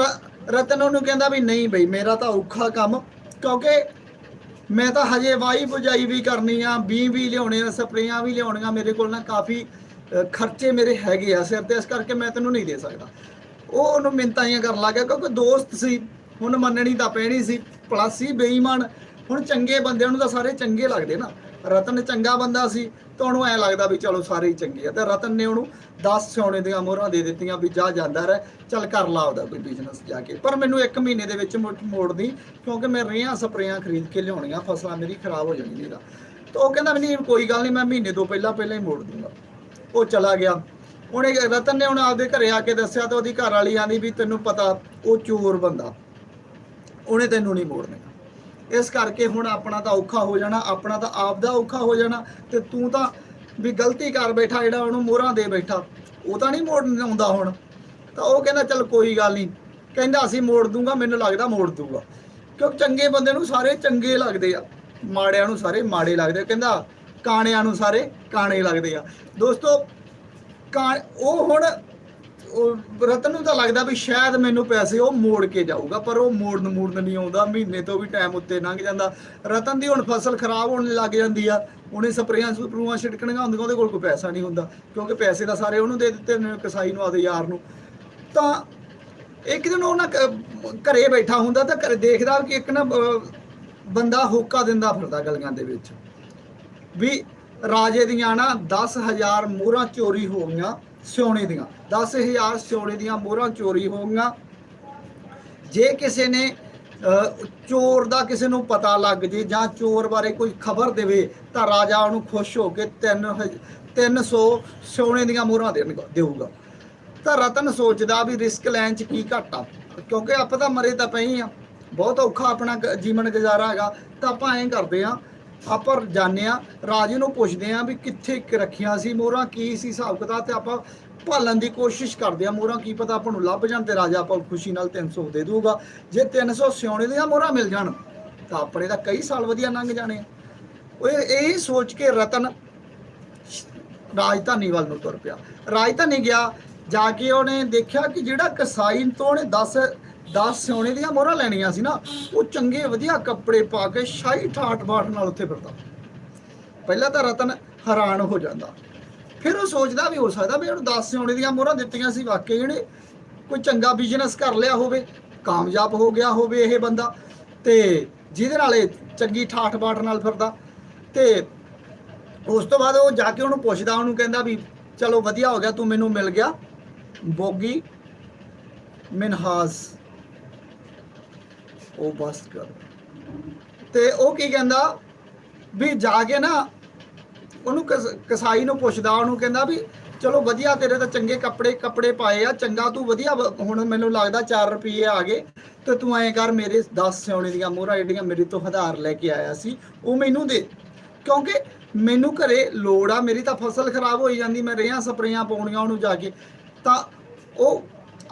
Speaker 1: ਰਤਨ ਉਹਨੂੰ ਕਹਿੰਦਾ ਵੀ ਨਹੀਂ ਬਈ, ਮੇਰਾ ਤਾਂ ਔਖਾ ਕੰਮ, ਕਿਉਂਕਿ ਮੈਂ ਤਾਂ ਹਜੇ ਵਾਈ ਬੁਝਾਈ ਵੀ ਕਰਨੀ ਆ ਬੀ ਵੀ ਲਿਆਉਣੇ ਆ, ਸਪਰੇਆਂ ਵੀ ਲਿਆਉਣੀਆਂ ਮੇਰੇ ਕੋਲ ਨਾ, ਕਾਫੀ ਖਰਚੇ ਮੇਰੇ ਹੈਗੇ ਆ ਸਿਰ ਤੇ, ਇਸ ਕਰਕੇ ਮੈਂ ਤੈਨੂੰ ਨਹੀਂ ਦੇ ਸਕਦਾ। ਉਹ ਉਹਨੂੰ ਮਿੰਤਾਂ ਕਰਨ ਲੱਗ ਗਿਆ, ਕਿਉਂਕਿ ਦੋਸਤ ਸੀ ਹੁਣ ਮੰਨਣੀ ਤਾਂ ਪੈਣੀ ਸੀ ਪਲੱਸ ਸੀ ਬੇਈਮਾਨ। ਹੁਣ ਚੰਗੇ ਬੰਦਿਆਂ ਨੂੰ ਤਾਂ ਸਾਰੇ ਚੰਗੇ ਲੱਗਦੇ ਨਾ। ਰਤਨ ਚੰਗਾ ਬੰਦਾ ਸੀ, ਤਾਂ ਉਹਨੂੰ ਐ ਲੱਗਦਾ ਵੀ ਚਲੋ ਸਾਰੇ ਹੀ ਚੰਗੇ ਆ। ਤੇ ਰਤਨ ਨੇ ਉਹਨੂੰ 10 ਸੋਨੇ ਦੀਆਂ ਮੋਹਰਾਂ ਦੇ ਦਿੱਤੀਆਂ ਵੀ ਜਾ ਜਾਂਦਾ ਰਹਿ, ਚੱਲ ਕਰ ਲਾ ਉਹਦਾ ਕੋਈ ਬਿਜ਼ਨਸ ਜਾ ਕੇ। ਪਰ ਮੈਨੂੰ 1 ਮਹੀਨੇ ਦੇ ਵਿੱਚ ਮੋੜ- ਮੋੜਦੀ, ਕਿਉਂਕਿ ਮੈਂ ਰੇਹਾਂ ਸਪਰੇਆਂ ਖਰੀਦ ਕੇ ਲਿਆਉਣੀਆਂ, ਫਸਲਾਂ ਮੇਰੀ ਖਰਾਬ ਹੋ ਜਾਣੀ ਨਹੀਂ ਤਾਂ ਉਹ ਕਹਿੰਦਾ ਵੀ ਨਹੀਂ, ਕੋਈ ਗੱਲ ਨਹੀਂ, ਮੈਂ ਮਹੀਨੇ ਤੋਂ ਪਹਿਲਾਂ ਪਹਿਲਾਂ ਹੀ ਮੋੜ ਦੂੰਗਾ। ਉਹ ਚਲਾ ਗਿਆ। ਉਹਨੇ ਰਤਨ ਨੇ ਹੁਣ ਆਪਦੇ ਘਰੇ ਆ ਕੇ ਦੱਸਿਆ ਤਾਂ ਉਹਦੀ ਘਰ ਵਾਲੀ ਆਂਦੀ ਵੀ ਤੈਨੂੰ ਪਤਾ, ਉਹ ਚੋਰ ਬੰਦਾ। ਉਹਨੇ ਤੈਨੂੰ ਨਹੀਂ ਮੋੜਨਾ। ਇਸ ਕਰਕੇ ਹੁਣ ਆਪਣਾ ਤਾਂ ਔਖਾ ਹੋ ਜਾਣਾ, ਆਪਣਾ ਤਾਂ ਆਪ ਦਾ ਔਖਾ ਹੋ ਜਾਣਾ ਤੇ ਤੂੰ ਤਾਂ ਵੀ ਗਲਤੀ ਕਰ ਬੈਠਾ ਜਿਹੜਾ ਉਹਨੂੰ ਮੋਹਰਾਂ ਦੇ ਬੈਠਾ। ਉਹ ਤਾਂ ਨਹੀਂ ਮੋੜਨ ਆਉਂਦਾ ਹੁਣ। ਤਾਂ ਉਹ ਕਹਿੰਦਾ, ਚੱਲ ਕੋਈ ਗੱਲ ਨਹੀਂ। ਕਹਿੰਦਾ, ਅਸੀਂ ਮੋੜ ਦੂੰਗਾ, ਮੈਨੂੰ ਲੱਗਦਾ ਮੋੜ ਦੂੰਗਾ। ਕਿਉਂਕਿ ਚੰਗੇ ਬੰਦੇ ਨੂੰ ਸਾਰੇ ਚੰਗੇ ਲੱਗਦੇ ਆ। ਮਾੜਿਆਂ ਨੂੰ ਸਾਰੇ ਮਾੜੇ ਲੱਗਦੇ ਆ। ਕਹਿੰਦਾ, ਕਾਣਿਆਂ ਨੂੰ ਸਾਰੇ ਕਾਣੇ ਲੱਗਦੇ ਆ। ਦੋਸਤੋ ਕਾਂ ਉਹ ਹੁਣ ਉਹ ਰਤਨ ਨੂੰ ਤਾਂ ਲੱਗਦਾ ਵੀ ਸ਼ਾਇਦ ਮੈਨੂੰ ਪੈਸੇ ਉਹ ਮੋੜ ਕੇ ਜਾਊਗਾ, ਪਰ ਉਹ ਮੋੜਨ ਮੋੜਨ ਨਹੀਂ ਆਉਂਦਾ, ਮਹੀਨੇ ਤੋਂ ਵੀ ਟਾਈਮ ਉੱਤੇ ਲੰਘ ਜਾਂਦਾ। ਰਤਨ ਦੀ ਹੁਣ ਫਸਲ ਖਰਾਬ ਹੋਣ ਲੱਗ ਜਾਂਦੀ ਆ, ਉਹਨੇ ਸਪਰੇਆਂ ਸਪਰੂਆਂ ਛਿੜਕਣੀਆਂ ਹੁੰਦੀਆਂ, ਉਹਦੇ ਕੋਲ ਕੋਈ ਪੈਸਾ ਨਹੀਂ ਹੁੰਦਾ, ਕਿਉਂਕਿ ਪੈਸੇ ਤਾਂ ਸਾਰੇ ਉਹਨੂੰ ਦੇ ਦਿੱਤੇ ਨੇ, ਕਸਾਈ ਨੂੰ ਆਦੇ ਯਾਰ ਨੂੰ। ਤਾਂ ਇੱਕ ਦਿਨ ਉਹ ਨਾ ਘਰੇ ਬੈਠਾ ਹੁੰਦਾ ਤਾਂ ਘਰੇ ਦੇਖਦਾ ਕਿ ਇੱਕ ਨਾ ਬੰਦਾ ਹੋਕਾ ਦਿੰਦਾ ਫਿਰਦਾ ਗਲੀਆਂ ਦੇ ਵਿੱਚ। ਵੀ ਰਾਜੇ ਦੀਆਂ ਨਾ 10000 ਮੋਹਰਾਂ ਚੋਰੀ ਹੋ ਗਈਆਂ। ਸਿਉਣੇ ਦੀਆਂ। 10000 ਸਿਉਣੇ ਦੀਆਂ ਮੋਹਰਾਂ ਚੋਰੀ ਹੋ ਗਈਆਂ। ਜੇ ਕਿਸੇ ਨੇ ਅਹ, ਚੋਰ ਦਾ ਕਿਸੇ ਨੂੰ ਪਤਾ ਲੱਗ ਜੇ ਜਾਂ ਚੋਰ ਬਾਰੇ ਕੋਈ ਖਬਰ ਦੇਵੇ ਤਾਂ ਰਾਜਾ ਉਹਨੂੰ ਖੁਸ਼ ਹੋ ਕੇ 3 300 ਸੋਨੇ ਦੀਆਂ ਮੋਹਰਾਂ ਦੇਣਗਾ ਦੇਊਗਾ। ਤਾਂ ਰਤਨ ਸੋਚਦਾ ਵੀ ਰਿਸਕ ਲੈਣ ਚ ਕੀ ਘਾਟਾ ਕਿਉਂਕਿ ਆਪਾਂ ਤਾਂ ਮਰੇ ਤਾਂ ਪਏ ਆ। ਬਹੁਤ ਔਖਾ ਆਪਣਾ ਜੀਵਨ ਗੁਜ਼ਾਰਾ ਹੈਗਾ। ਤਾਂ ਆਪਾਂ ਐਂ ਕਰਦੇ ਆ ਆਪਾਂ ਜਾਣਦੇ ਆ ਰਾਜੇ ਨੂੰ ਪੁੱਛਦੇ ਆ ਵੀ ਕਿੱਥੇ ਕੁ ਰੱਖੀਆਂ ਸੀ, ਮੋਹਰਾਂ ਕੀ ਸੀ ਹਿਸਾਬ ਕਿਤਾਬ ਤੇ ਆਪਾਂ ਭਾਲਣ ਦੀ ਕੋਸ਼ਿਸ਼ ਕਰਦੇ ਆ ਮੋਹਰਾਂ ਕੀ ਪਤਾ ਆਪਾਂ ਨੂੰ ਲੱਭ ਜਾਣ ਤੇ ਰਾਜਾ ਆਪਾਂ ਖੁਸ਼ੀ ਨਾਲ 300 ਦੇ ਦੂਗਾ ਜੇ 300 ਸਿਉਣੇ ਦੀਆਂ ਮੋਹਰਾਂ ਮਿਲ ਜਾਣ, ਤਾਂ ਆਪਣੇ ਤਾਂ ਕਈ ਸਾਲ ਵਧੀਆ ਲੰਘ ਜਾਣੇ ਆ। ਉਹ ਇਹ ਇਹ ਸੋਚ ਕੇ ਰਤਨ ਰਾਜਧਾਨੀ ਵੱਲ ਨੂੰ ਤੁਰ ਪਿਆ। ਰਾਜਧਾਨੀ ਗਿਆ, ਜਾ ਕੇ ਉਹਨੇ ਦੇਖਿਆ ਕਿ ਜਿਹੜਾ ਕਸਾਈ ਤੋਂ ਉਹਨੇ 10 10 ਸੋਨੇ ਦੀਆਂ ਮੋਹਰਾਂ ਲੈਣੀਆਂ ਸੀ ਨਾ, ਉਹ ਚੰਗੇ ਵਧੀਆ ਕੱਪੜੇ ਪਾ ਕੇ ਸ਼ਾਹੀ ਠਾਠ ਬਾਠ ਨਾਲ ਉੱਥੇ ਫਿਰਦਾ। ਪਹਿਲਾਂ ਤਾਂ ਰਤਨ ਹੈਰਾਨ ਹੋ ਜਾਂਦਾ। ਫਿਰ ਉਹ ਸੋਚਦਾ ਵੀ ਹੋ ਸਕਦਾ ਵੀ ਉਹਨੂੰ 10 ਸੋਨੇ ਦੀਆਂ ਮੋਹਰਾਂ ਦਿੱਤੀਆਂ ਸੀ, ਵਾਕਈ ਇਹਨੇ ਕੋਈ ਚੰਗਾ ਬਿਜ਼ਨਸ ਕਰ ਲਿਆ ਹੋਵੇ, ਕਾਮਯਾਬ ਹੋ ਗਿਆ ਹੋਵੇ ਇਹ ਬੰਦਾ, ਤੇ ਜਿਹਦੇ ਨਾਲ ਇਹ ਚੰਗੀ ਠਾਠ ਬਾਠ ਨਾਲ ਫਿਰਦਾ। ਤੇ ਉਸ ਤੋਂ ਬਾਅਦ ਉਹ ਜਾ ਕੇ ਉਹਨੂੰ ਪੁੱਛਦਾ, ਉਹਨੂੰ ਕਹਿੰਦਾ ਵੀ ਚਲੋ ਵਧੀਆ ਹੋ ਗਿਆ, ਤੂੰ ਮੈਨੂੰ ਮਿਲ ਗਿਆ। ਬੋਗੀ ਮਿਨਹਾਜ਼ ਉਹ ਬਸ ਕਰ। ਤੇ ਉਹ ਕੀ ਕਹਿੰਦਾ ਵੀ ਜਾ ਕੇ ਨਾ ਉਹਨੂੰ ਕਸ- ਕਸਾਈ ਨੂੰ ਪੁੱਛਦਾ, ਉਹਨੂੰ ਕਹਿੰਦਾ ਵੀ ਚਲੋ ਵਧੀਆ ਤੇਰੇ ਤਾਂ ਚੰਗੇ ਕੱਪੜੇ ਕੱਪੜੇ ਪਾਏ ਆ, ਚੰਗਾ ਤੂੰ ਵਧੀਆ ਹੁਣ ਮੈਨੂੰ ਲੱਗਦਾ 4 ਰੁਪਏ ਆ ਗਏ, ਤੇ ਤੂੰ ਐਂ ਕਰ ਮੇਰੇ 10 ਸਿਉਣੇ ਦੀਆਂ ਮੋਹਰਾਂ ਜਿਹੜੀਆਂ ਮੇਰੇ ਤੋਂ ਹਜ਼ਾਰ ਲੈ ਕੇ ਆਇਆ ਸੀ, ਉਹ ਮੈਨੂੰ ਦੇ। ਕਿਉਂਕਿ ਮੈਨੂੰ ਘਰੇ ਲੋੜ ਆ, ਮੇਰੀ ਤਾਂ ਫਸਲ ਖਰਾਬ ਹੋਈ ਜਾਂਦੀ, ਮੈਂ ਰੇਹਾਂ ਸਪਰੇਆਂ ਪਾਉਣੀਆਂ ਉਹਨੂੰ ਜਾ ਕੇ। ਤਾਂ ਉਹ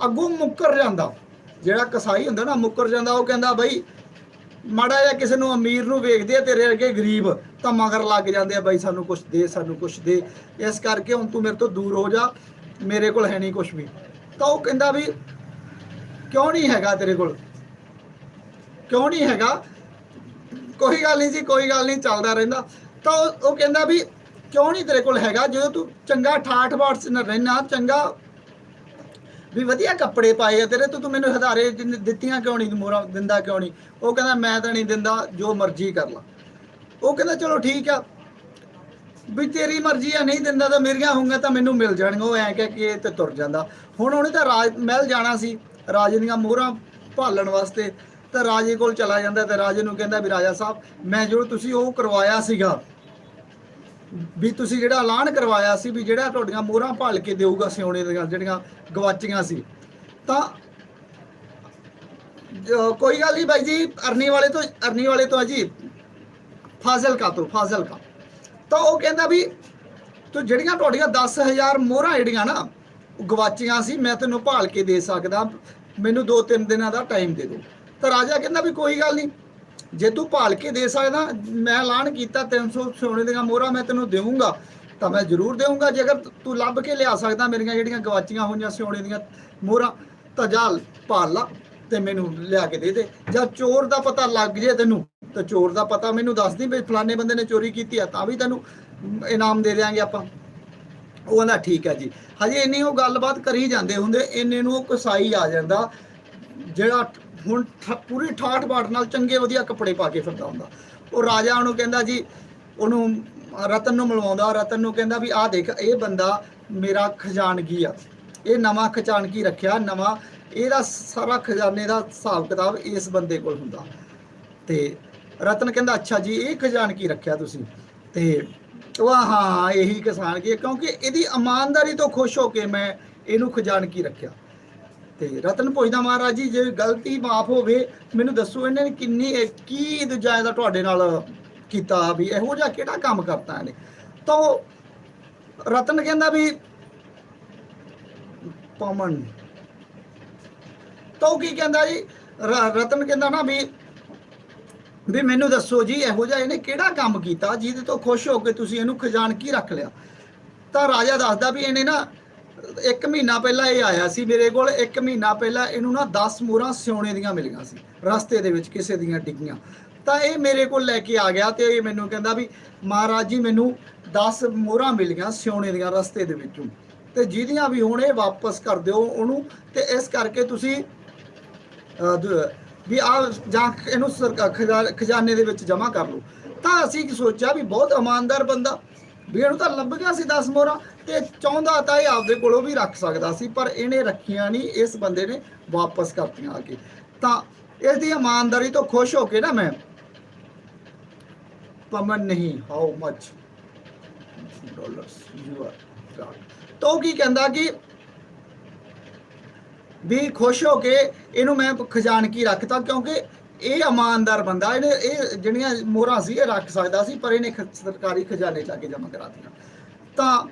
Speaker 1: ਅੱਗੋਂ ਮੁੱਕਰ ਜਾਂਦਾ। ਜਿਹੜਾ ਕਸਾਈ ਹੁੰਦਾ ਨਾ, ਮੁੱਕਰ ਜਾਂਦਾ, ਉਹ ਕਹਿੰਦਾ ਬਈ, ਮਾੜਾ ਜਿਹਾ ਕਿਸੇ ਨੂੰ ਅਮੀਰ ਨੂੰ ਵੇਖਦੇ ਆ, ਤੇਰੇ ਅੱਗੇ ਗਰੀਬ ਤਾਂ ਮਗਰ ਲੱਗ ਜਾਂਦੇ ਆ, ਬਈ ਸਾਨੂੰ ਕੁਛ ਦੇ, ਸਾਨੂੰ ਕੁਛ ਦੇ। ਇਸ ਕਰਕੇ ਹੁਣ ਤੂੰ ਮੇਰੇ ਤੋਂ ਦੂਰ ਹੋ ਜਾ, ਮੇਰੇ ਕੋਲ ਹੈ ਨਹੀਂ ਕੁਛ ਵੀ। ਤਾਂ ਉਹ ਕਹਿੰਦਾ ਵੀ, ਕਿਉਂ ਨਹੀਂ ਹੈਗਾ ਤੇਰੇ ਕੋਲ? ਕਿਉਂ ਨਹੀਂ ਹੈਗਾ? ਕੋਈ ਗੱਲ ਨਹੀਂ ਜੀ, ਕੋਈ ਗੱਲ ਨਹੀਂ, ਚੱਲਦਾ ਰਹਿੰਦਾ। ਤਾਂ ਉਹ ਕਹਿੰਦਾ ਵੀ, ਕਿਉਂ ਨਹੀਂ ਤੇਰੇ ਕੋਲ ਹੈਗਾ? ਜਦੋਂ ਤੂੰ ਚੰਗਾ ਠਾਠ ਬਾਠ ਚ ਰਹਿਣਾ ਚੰਗਾ ਵੀ ਵਧੀਆ ਕੱਪੜੇ ਪਾਏ ਆ, ਤੇਰੇ ਤੂੰ ਤੂੰ ਮੈਨੂੰ ਹਜ਼ਾਰੇ ਦਿੱਤੀਆਂ ਕਿਉਂ ਨਹੀਂ ਮੋਰਾ ਦਿੰਦਾ ਕਿਉਂ ਨਹੀਂ? ਉਹ ਕਹਿੰਦਾ, ਮੈਂ ਤਾਂ ਨਹੀਂ ਦਿੰਦਾ, ਜੋ ਮਰਜ਼ੀ ਕਰ ਲਾ। ਉਹ ਕਹਿੰਦਾ, ਚਲੋ ਠੀਕ ਆ। ਵੀ ਤੇਰੀ ਮਰਜ਼ੀ ਆ, ਨਹੀਂ ਦਿੰਦਾ ਤਾਂ ਮੇਰੀਆਂ ਹੋਊਗੀਆਂ ਤਾਂ ਮੈਨੂੰ ਮਿਲ ਜਾਣਗੀਆਂ। ਉਹ ਐਂ ਕਹਿ ਕੇ ਤੇ ਤੁਰ ਜਾਂਦਾ। ਹੁਣ ਉਹਨੇ ਤਾਂ ਰਾਜ, ਮਹਿਲ ਜਾਣਾ ਸੀ, ਰਾਜੇ ਦੀਆਂ ਮੋਹਰਾਂ ਭਾਲਣ ਵਾਸਤੇ। ਤਾਂ ਰਾਜੇ ਕੋਲ ਚਲਾ ਜਾਂਦਾ ਤੇ ਰਾਜੇ ਨੂੰ ਕਹਿੰਦਾ ਵੀ ਰਾਜਾ ਸਾਹਿਬ, ਮੈਂ ਜੋ ਤੁਸੀਂ ਉਹ ਕਰਵਾਇਆ ਸੀਗਾ ਵੀ ਤੁਸੀਂ ਜਿਹੜਾ ਐਲਾਨ ਕਰਵਾਇਆ ਸੀ ਵੀ ਜਿਹੜਾ ਤੁਹਾਡੀਆਂ ਮੋਹਰਾਂ ਭਾਲ ਕੇ ਦੇਊਗਾ ਸਿਉਣੇ ਦੀਆਂ ਜਿਹੜੀਆਂ ਗਵਾਚੀਆਂ ਸੀ, ਤਾਂ ਕੋਈ ਗੱਲ ਨਹੀਂ ਬਾਈ ਜੀ, ਅਰਨੀ ਵਾਲੇ ਤੋਂ, ਅਰਨੀ ਵਾਲੇ ਤੋਂ ਆ ਜੀ, ਫਾਜ਼ਿਲਕਾ ਤੋਂ, ਫਾਜ਼ਿਲਕਾ। ਤਾਂ ਉਹ ਕਹਿੰਦਾ ਵੀ ਤੂੰ ਜਿਹੜੀਆਂ ਤੁਹਾਡੀਆਂ 10000 ਮੋਹਰਾਂ ਜਿਹੜੀਆਂ ਨਾ, ਉਹ ਗਵਾਚੀਆਂ ਸੀ, ਮੈਂ ਤੈਨੂੰ ਭਾਲ ਕੇ ਦੇ ਸਕਦਾ, ਮੈਨੂੰ 2-3 ਦਿਨਾਂ ਦਾ ਟਾਈਮ ਦੇ ਦਿਓ। ਤਾਂ ਰਾਜਾ ਕਹਿੰਦਾ ਵੀ ਕੋਈ ਗੱਲ ਨਹੀਂ ਜੇ ਤੂੰ ਭਾਲ ਕੇ ਦੇ ਸਕਦਾ, ਮੈਂ ਐਲਾਨ ਕੀਤਾ 300 ਸੋਨੇ ਦੀਆਂ ਮੋਹਰਾਂ ਮੈਂ ਤੈਨੂੰ ਦੇਵਾਂਗਾ, ਤਾਂ ਮੈਂ ਜ਼ਰੂਰ ਦੇਵਾਂਗਾ ਜੇਕਰ ਤੂੰ ਲੱਭ ਕੇ ਲਿਆ ਸਕਦਾ ਮੇਰੀਆਂ ਜਿਹੜੀਆਂ ਗਵਾਚੀਆਂ ਹੋਈਆਂ ਸੋਨੇ ਦੀਆਂ ਮੋਹਰਾਂ, ਤਾਂ ਜਾ ਭਾਲ ਲਾ ਤੇ ਮੈਨੂੰ ਲਿਆ ਕੇ ਦੇ ਦੇ। ਜਾਂ ਚੋਰ ਦਾ ਪਤਾ ਲੱਗ ਜੇ ਤੈਨੂੰ, ਤਾਂ ਚੋਰ ਦਾ ਪਤਾ ਮੈਨੂੰ ਦੱਸ ਦੀ ਵੀ ਫਲਾਣੇ ਬੰਦੇ ਨੇ ਚੋਰੀ ਕੀਤੀ ਆ, ਤਾਂ ਵੀ ਤੈਨੂੰ ਇਨਾਮ ਦੇ ਦੇਾਂਗੇ ਆਪਾਂ। ਉਹ ਕਹਿੰਦਾ, ਠੀਕ ਹੈ ਜੀ। ਹਜੇ ਇੰਨੀ ਉਹ ਗੱਲਬਾਤ ਕਰੀ ਜਾਂਦੇ ਹੁੰਦੇ, ਇੰਨੇ ਨੂੰ ਉਹ ਕਸਾਈ ਆ ਜਾਂਦਾ, ਜਿਹੜਾ ਹੁਣ ਠ- ਪੂਰੀ ਠਾਠ ਬਾਠ ਨਾਲ ਚੰਗੇ ਵਧੀਆ ਕੱਪੜੇ ਪਾ ਕੇ ਫਿਰਦਾ ਹੁੰਦਾ। ਉਹ ਰਾਜਾ ਉਹਨੂੰ ਕਹਿੰਦਾ ਜੀ, ਉਹਨੂੰ ਰਤਨ ਨੂੰ ਮਿਲਵਾਉਂਦਾ, ਰਤਨ ਨੂੰ ਕਹਿੰਦਾ ਵੀ ਆਹ ਦੇਖ, ਇਹ ਬੰਦਾ ਮੇਰਾ ਖਜ਼ਾਨਗੀ ਆ। ਇਹ ਨਵਾਂ ਖਜ਼ਾਨਗੀ ਰੱਖਿਆ, ਨਵਾਂ ਇਹਦਾ ਸਾਰਾ ਖਜ਼ਾਨੇ ਦਾ ਹਿਸਾਬ ਕਿਤਾਬ ਇਸ ਬੰਦੇ ਕੋਲ ਹੁੰਦਾ। ਤੇ ਰਤਨ ਕਹਿੰਦਾ, ਅੱਛਾ ਜੀ, ਇਹ ਖਜ਼ਾਨਗੀ ਰੱਖਿਆ ਤੁਸੀਂ। ਤੇ ਉਹ ਹਾਂ ਇਹੀ ਕਿਸਾਨ ਕਿਉਂਕਿ ਇਹਦੀ ਇਮਾਨਦਾਰੀ ਤੋਂ ਖੁਸ਼ ਹੋ ਕੇ ਮੈਂ ਇਹਨੂੰ ਖਜ਼ਾਨਗੀ ਰੱਖਿਆ। ਤੇ ਰਤਨ ਪੁੱਛਦਾ ਮਹਾਰਾਜ ਜੀ, ਜੇ ਗਲਤੀ ਮਾਫ ਹੋਵੇ, ਮੈਨੂੰ ਦੱਸੋ ਇਹਨੇ ਕਿੰਨੀ ਕੀ ਦੂਜਾ ਇਹਦਾ ਤੁਹਾਡੇ ਨਾਲ ਕੀਤਾ ਵੀ ਇਹੋ ਜਿਹਾ ਕਿਹੜਾ ਕੰਮ ਕਰਤਾ ਇਹਨੇ? ਤਾਂ ਉਹ ਰਤਨ ਕਹਿੰਦਾ ਵੀ ਪਮਨ ਤਾਂ ਉਹ ਕੀ ਕਹਿੰਦਾ ਜੀ? ਰਤਨ ਕਹਿੰਦਾ ਨਾ ਵੀ ਵੀ ਮੈਨੂੰ ਦੱਸੋ ਜੀ, ਇਹੋ ਜਿਹਾ ਇਹਨੇ ਕਿਹੜਾ ਕੰਮ ਕੀਤਾ ਜਿਹਦੇ ਤੋਂ ਖੁਸ਼ ਹੋ ਕੇ ਤੁਸੀਂ ਇਹਨੂੰ ਖਜ਼ਾਨਕੀ ਰੱਖ ਲਿਆ? ਤਾਂ ਰਾਜਾ ਦੱਸਦਾ ਵੀ ਇਹਨੇ ਨਾ ਇੱਕ ਮਹੀਨਾ ਪਹਿਲਾਂ ਇਹ ਆਇਆ ਸੀ ਮੇਰੇ ਕੋਲ, ਇੱਕ ਮਹੀਨਾ ਪਹਿਲਾਂ ਇਹਨੂੰ ਨਾ 10 ਮੋਹਰਾਂ ਸਿਉਣੇ ਦੀਆਂ ਮਿਲੀਆਂ ਸੀ, ਰਸਤੇ ਦੇ ਵਿੱਚ ਕਿਸੇ ਦੀਆਂ ਡਿੱਗੀਆਂ। ਤਾਂ ਇਹ ਮੇਰੇ ਕੋਲ ਲੈ ਕੇ ਆ ਗਿਆ ਤੇ ਇਹ ਮੈਨੂੰ ਕਹਿੰਦਾ ਵੀ, ਮਹਾਰਾਜ ਜੀ, ਮੈਨੂੰ 10 ਮੋਹਰਾਂ ਮਿਲੀਆਂ ਸਿਉਣੇ ਦੀਆਂ ਰਸਤੇ ਦੇ ਵਿੱਚੋਂ। ਤੇ ਜਿਹਦੀਆਂ ਵੀ ਹੁਣ ਇਹ ਵਾਪਸ ਕਰ ਦਿਓ ਉਹਨੂੰ ਤੇ ਇਸ ਕਰਕੇ ਤੁਸੀਂ ਵੀ ਆ ਜਾਂ ਇਹਨੂੰ ਸਰਕਾ- ਖਜ਼ਾ- ਖਜ਼ਾਨੇ ਦੇ ਵਿੱਚ ਜਮ੍ਹਾਂ ਕਰ ਲਓ। ਤਾਂ ਅਸੀਂ ਸੋਚਿਆ ਵੀ ਬਹੁਤ ਇਮਾਨਦਾਰ ਬੰਦਾ ਵੀ ਇਹਨੂੰ ਤਾਂ ਲੱਭ ਗਿਆ ਸੀ 10 ਮੋਹਰਾਂ ਤੇ ਚਾਹੁੰਦਾ ਤਾਂ ਇਹ ਆਪਦੇ ਕੋਲੋਂ ਵੀ ਰੱਖ ਸਕਦਾ ਸੀ, ਪਰ ਇਹਨੇ ਰੱਖੀਆਂ ਨਹੀਂ, ਇਸ ਬੰਦੇ ਨੇ ਵਾਪਸ ਕਰਤੀਆਂ ਆ ਕੇ। ਤਾਂ ਇਸ ਦੀ ਇਮਾਨਦਾਰੀ ਤੋਂ ਖੁਸ਼ ਹੋ ਕੇ ਨਾ ਮੈਂ ਪਮਨ ਨਹੀਂ how much dollars you are ਤਾਂ ਉਹ ਕੀ ਕਹਿੰਦਾ ਕਿ ਵੀ ਖੁਸ਼ ਹੋ ਕੇ ਇਹਨੂੰ ਮੈਂ ਖਜ਼ਾਨਕੀ ਰੱਖਤਾ, ਕਿਉਂਕਿ ਇਹ ਇਮਾਨਦਾਰ ਬੰਦਾ, ਇਹਨੇ ਇਹ ਜਿਹੜੀਆਂ ਮੋਹਰਾਂ ਸੀ, ਇਹ ਰੱਖ ਸਕਦਾ ਸੀ, ਪਰ ਇਹਨੇ ਖ- ਸਰਕਾਰੀ ਖਜ਼ਾਨੇ ਚ ਆ ਕੇ ਜਮ੍ਹਾਂ ਕਰਾ ਦਿੱਤੀਆਂ ਤਾਂ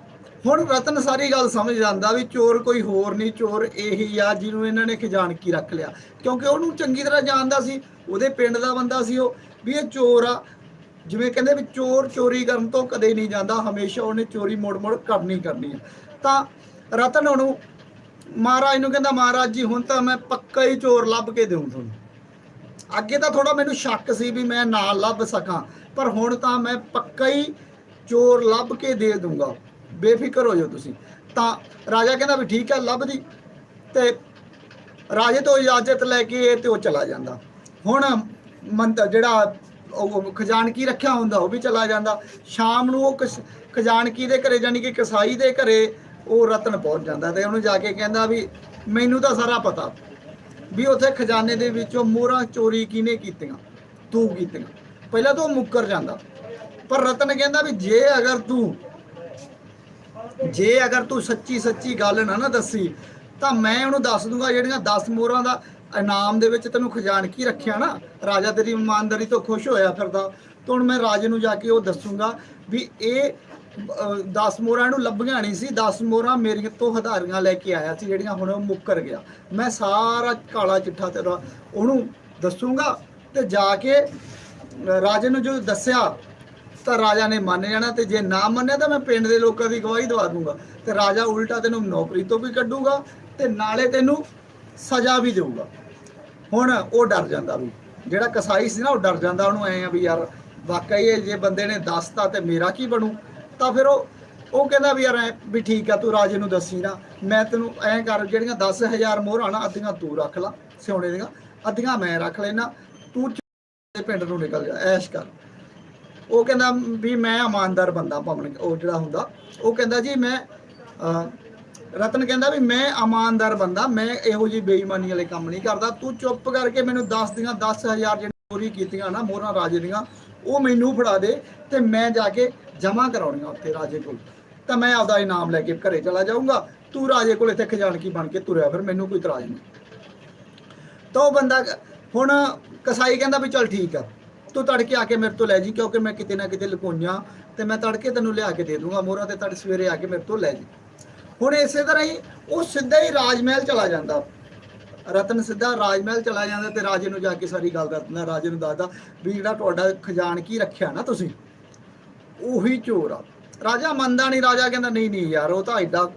Speaker 1: ਹੁਣ ਰਤਨ ਸਾਰੀ ਗੱਲ ਸਮਝ ਜਾਂਦਾ ਵੀ ਚੋਰ ਕੋਈ ਹੋਰ ਨਹੀਂ, ਚੋਰ ਇਹੀ ਆ ਜਿਹਨੂੰ ਇਹਨਾਂ ਨੇ ਖਜਾਨ ਕੀ ਰੱਖ ਲਿਆ। ਕਿਉਂਕਿ ਉਹਨੂੰ ਚੰਗੀ ਤਰ੍ਹਾਂ ਜਾਣਦਾ ਸੀ, ਉਹਦੇ ਪਿੰਡ ਦਾ ਬੰਦਾ ਸੀ ਉਹ, ਵੀ ਇਹ ਚੋਰ ਆ। ਜਿਵੇਂ ਕਹਿੰਦੇ ਵੀ ਚੋਰ ਚੋਰੀ ਕਰਨ ਤੋਂ ਕਦੇ ਨਹੀਂ ਜਾਂਦਾ, ਹਮੇਸ਼ਾ ਉਹਨੇ ਚੋਰੀ ਮੋੜ-ਮੋੜ ਕਰਨੀ ਕਰਨੀ ਆ। ਤਾਂ ਰਤਨ ਉਹਨੂੰ, ਮਹਾਰਾਜ ਨੂੰ ਕਹਿੰਦਾ, ਮਹਾਰਾਜ ਜੀ, ਹੁਣ ਤਾਂ ਮੈਂ ਪੱਕਾ ਹੀ ਚੋਰ ਲੱਭ ਕੇ ਦੇਉਂ ਤੁਹਾਨੂੰ। ਅੱਗੇ ਤਾਂ ਥੋੜਾ ਮੈਨੂੰ ਸ਼ੱਕ ਸੀ ਵੀ ਮੈਂ ਨਾ ਲੱਭ ਸਕਾਂ, ਪਰ ਹੁਣ ਤਾਂ ਮੈਂ ਪੱਕਾ ਹੀ ਚੋਰ ਲੱਭ ਕੇ ਦੇ ਦੂੰਗਾ ਬੇਫਿਕਰ ਹੋ ਜਾਓ ਤੁਸੀਂ। ਤਾਂ ਰਾਜਾ ਕਹਿੰਦਾ ਵੀ ਠੀਕ ਹੈ, ਲੱਭਦੀ। ਤੇ ਰਾਜੇ ਤੋਂ ਇਜਾਜ਼ਤ ਲੈ ਕੇ ਤੇ ਉਹ ਚਲਾ ਜਾਂਦਾ। ਹੁਣ ਮੰਦਰ ਜਿਹੜਾ ਉਹ ਖਜ਼ਾਨਕੀ ਰੱਖਿਆ ਹੁੰਦਾ, ਉਹ ਵੀ ਚਲਾ ਜਾਂਦਾ। ਸ਼ਾਮ ਨੂੰ ਉਹ ਕਸ- ਖਜ਼ਾਨਕੀ ਦੇ ਘਰੇ ਜਾਨੀ ਕਿ ਕਸਾਈ ਦੇ ਘਰੇ ਉਹ ਰਤਨ ਪਹੁੰਚ ਜਾਂਦਾ ਤੇ ਉਹਨੂੰ ਜਾ ਕੇ ਕਹਿੰਦਾ ਵੀ ਮੈਨੂੰ ਤਾਂ ਸਾਰਾ ਪਤਾ। ਵੀ ਉੱਥੇ ਖਜ਼ਾਨੇ ਦੇ ਵਿੱਚੋਂ ਮੋਹਰਾਂ ਚੋਰੀ ਕਿਹਨੇ ਕੀਤੀਆਂ? ਤੂੰ ਕੀਤੀਆਂ। ਪਹਿਲਾਂ ਤਾਂ ਉਹ ਮੁੱਕਰ ਜਾਂਦਾ। ਪਰ ਰਤਨ ਕਹਿੰਦਾ ਵੀ ਜੇ ਅਗਰ ਤੂੰ, ਜੇ ਅਗਰ ਤੂੰ ਸੱਚੀ ਸੱਚੀ ਗੱਲ ਨਾ ਨਾ ਦੱਸੀ, ਤਾਂ ਮੈਂ ਉਹਨੂੰ ਦੱਸ ਦੂੰਗਾ ਜਿਹੜੀਆਂ 10 ਮੋਹਰਾਂ ਦਾ ਇਨਾਮ ਦੇ ਵਿੱਚ ਤੈਨੂੰ ਖਜ਼ਾਨਕੀ ਰੱਖਿਆ ਨਾ, ਰਾਜਾ ਤੇਰੀ ਇਮਾਨਦਾਰੀ ਤੋਂ ਖੁਸ਼ ਹੋਇਆ ਫਿਰਦਾ। ਤਾਂ ਹੁਣ ਮੈਂ ਰਾਜੇ ਨੂੰ ਜਾ ਕੇ ਉਹ ਦੱਸੂੰਗਾ ਵੀ ਇਹ 10 ਮੋਹਰਾਂ ਨੂੰ ਲੱਭੀਆਂ ਨਹੀਂ ਸੀ 10 ਮੋਹਰਾਂ ਮੇਰੀਆਂ ਤੋਂ ਹਧਾਰੀਆਂ ਲੈ ਕੇ ਆਇਆ ਸੀ, ਜਿਹੜੀਆਂ ਹੁਣ ਉਹ ਮੁੱਕਰ ਗਿਆ। ਮੈਂ ਸਾਰਾ ਕਾਲਾ ਚਿੱਠਾ ਤੇਰਾ ਉਹਨੂੰ ਦੱਸੂੰਗਾ ਤੇ ਜਾ ਕੇ ਰਾਜੇ ਨੂੰ ਜੋ ਦੱਸਿਆ, ਤਾਂ ਰਾਜਾ ਨੇ ਮੰਨ ਜਾਣਾ ਤੇ ਜੇ ਨਾ ਮੰਨਿਆ ਤਾਂ ਮੈਂ ਪਿੰਡ ਦੇ ਲੋਕਾਂ ਦੀ ਗਵਾਹੀ ਦਵਾ ਦੂੰਗਾ। ਤੇ ਰਾਜਾ ਉਲਟਾ ਤੈਨੂੰ ਨੌਕਰੀ ਤੋਂ ਵੀ ਕੱਢੂਗਾ ਤੇ ਨਾਲੇ ਤੈਨੂੰ ਸਜ਼ਾ ਵੀ ਦੇਊਗਾ। ਹੁਣ ਉਹ ਡਰ ਜਾਂਦਾ ਵੀ, ਜਿਹੜਾ ਕਸਾਈ ਸੀ ਨਾ, ਉਹ ਡਰ ਜਾਂਦਾ ਉਹਨੂੰ ਐ ਆ ਵੀ ਯਾਰ, ਵਾਕਈ ਇਹ ਜੇ ਬੰਦੇ ਨੇ ਦੱਸਤਾ ਤੇ ਮੇਰਾ ਕੀ ਬਣੂ? ਤਾਂ ਫਿਰ ਉਹ ਉਹ ਕਹਿੰਦਾ ਵੀ ਯਾਰ ਐਂ ਵੀ ਠੀਕ ਆ, ਤੂੰ ਰਾਜੇ ਨੂੰ ਦੱਸੀ ਨਾ। ਮੈਂ ਤੈਨੂੰ ਐਂ ਕਰ, ਜਿਹੜੀਆਂ 10000 ਮੋਹਰਾਂ ਨਾ, ਅੱਧੀਆਂ ਤੂੰ ਰੱਖ ਲਾ, ਸਿਉਣੇ ਦੀਆਂ, ਅੱਧੀਆਂ ਮੈਂ ਰੱਖ ਲੈਣਾ ਤੂੰ ਪਿੰਡ ਨੂੰ ਨਿਕਲ ਜਾ, ਐਸ਼ ਕਰ। ਉਹ ਕਹਿੰਦਾ ਵੀ ਮੈਂ ਇਮਾਨਦਾਰ ਬੰਦਾ, ਭਵਨ, ਉਹ ਜਿਹੜਾ ਹੁੰਦਾ, ਉਹ ਕਹਿੰਦਾ ਜੀ ਮੈਂ ਰਤਨ ਕਹਿੰਦਾ ਵੀ ਮੈਂ ਇਮਾਨਦਾਰ ਬੰਦਾ, ਮੈਂ ਇਹੋ ਜੀ ਬੇਈਮਾਨੀ ਵਾਲੇ ਕੰਮ ਨਹੀਂ ਕਰਦਾ। ਤੂੰ ਚੁੱਪ ਕਰਕੇ ਮੈਨੂੰ ਦੱਸ ਦੀਆਂ 10000 ਜਿਹੜੀਆਂ ਚੋਰੀ ਕੀਤੀਆਂ ਨਾ, ਮੋਹਰਾਂ ਰਾਜੇ ਦੀਆਂ, ਉਹ ਮੈਨੂੰ ਫੜਾ ਦੇ ਤੇ ਮੈਂ ਜਾ ਕੇ ਜਮ੍ਹਾਂ ਕਰਾਉਣੀਆਂ ਉੱਥੇ ਰਾਜੇ ਕੋਲ। ਤਾਂ ਮੈਂ ਆਪਦਾ ਇਨਾਮ ਲੈ ਕੇ ਘਰੇ ਚਲਾ ਜਾਊਂਗਾ। ਤੂੰ ਰਾਜੇ ਕੋਲ ਇੱਥੇ ਖਜ਼ਾਨਕੀ ਬਣ ਕੇ ਤੁਰਿਆ ਫਿਰ, ਮੈਨੂੰ ਕੋਈ ਇਤਰਾਜ਼ ਨਹੀਂ। ਤਾਂ ਉਹ ਬੰਦਾ ਹੁਣ ਕਸਾਈ ਕਹਿੰਦਾ ਵੀ ਚਲ ਠੀਕ ਆ। ਤੂੰ ਤੜਕੇ ਆ ਕੇ ਮੇਰੇ ਤੋਂ ਲੈ ਜੀ, ਕਿਉਂਕਿ ਮੈਂ ਕਿਤੇ ਨਾ ਕਿਤੇ ਲੁਕੋਈਆਂ ਤੇ ਮੈਂ ਤੜਕੇ ਤੈਨੂੰ ਲਿਆ ਕੇ ਦੇ ਦੂੰਗਾ, ਮੋਹਰਾਂ ਤੇ ਤੜ ਸਵੇਰੇ ਆ ਕੇ ਮੇਰੇ ਤੋਂ ਲੈ ਜੀ। ਹੁਣ ਇਸੇ ਤਰ੍ਹਾਂ ਹੀ ਉਹ ਸਿੱਧਾ ਹੀ ਰਾਜ ਮਹਿਲ ਚਲਾ ਜਾਂਦਾ। ਰਤਨ ਸਿੱਧਾ ਰਾਜ ਮਹਿਲ ਚਲਾ ਜਾਂਦਾ ਤੇ ਰਾਜੇ ਨੂੰ ਜਾ ਕੇ ਸਾਰੀ ਗੱਲ ਦੱਸ ਦਿੰਦਾ, ਰਾਜੇ ਨੂੰ ਦੱਸਦਾ ਵੀ ਜਿਹੜਾ ਤੁਹਾਡਾ ਖਜ਼ਾਨਕੀ ਰੱਖਿਆ ਨਾ ਤੁਸੀਂ? ਉਹੀ ਚੋਰ ਆ। ਰਾਜਾ ਮੰਨਦਾ ਨਹੀਂ, ਰਾਜਾ ਕਹਿੰਦਾ, ਨਹੀਂ ਨਹੀਂ ਯਾਰ, ਉਹ ਤਾਂ ਐਡਾ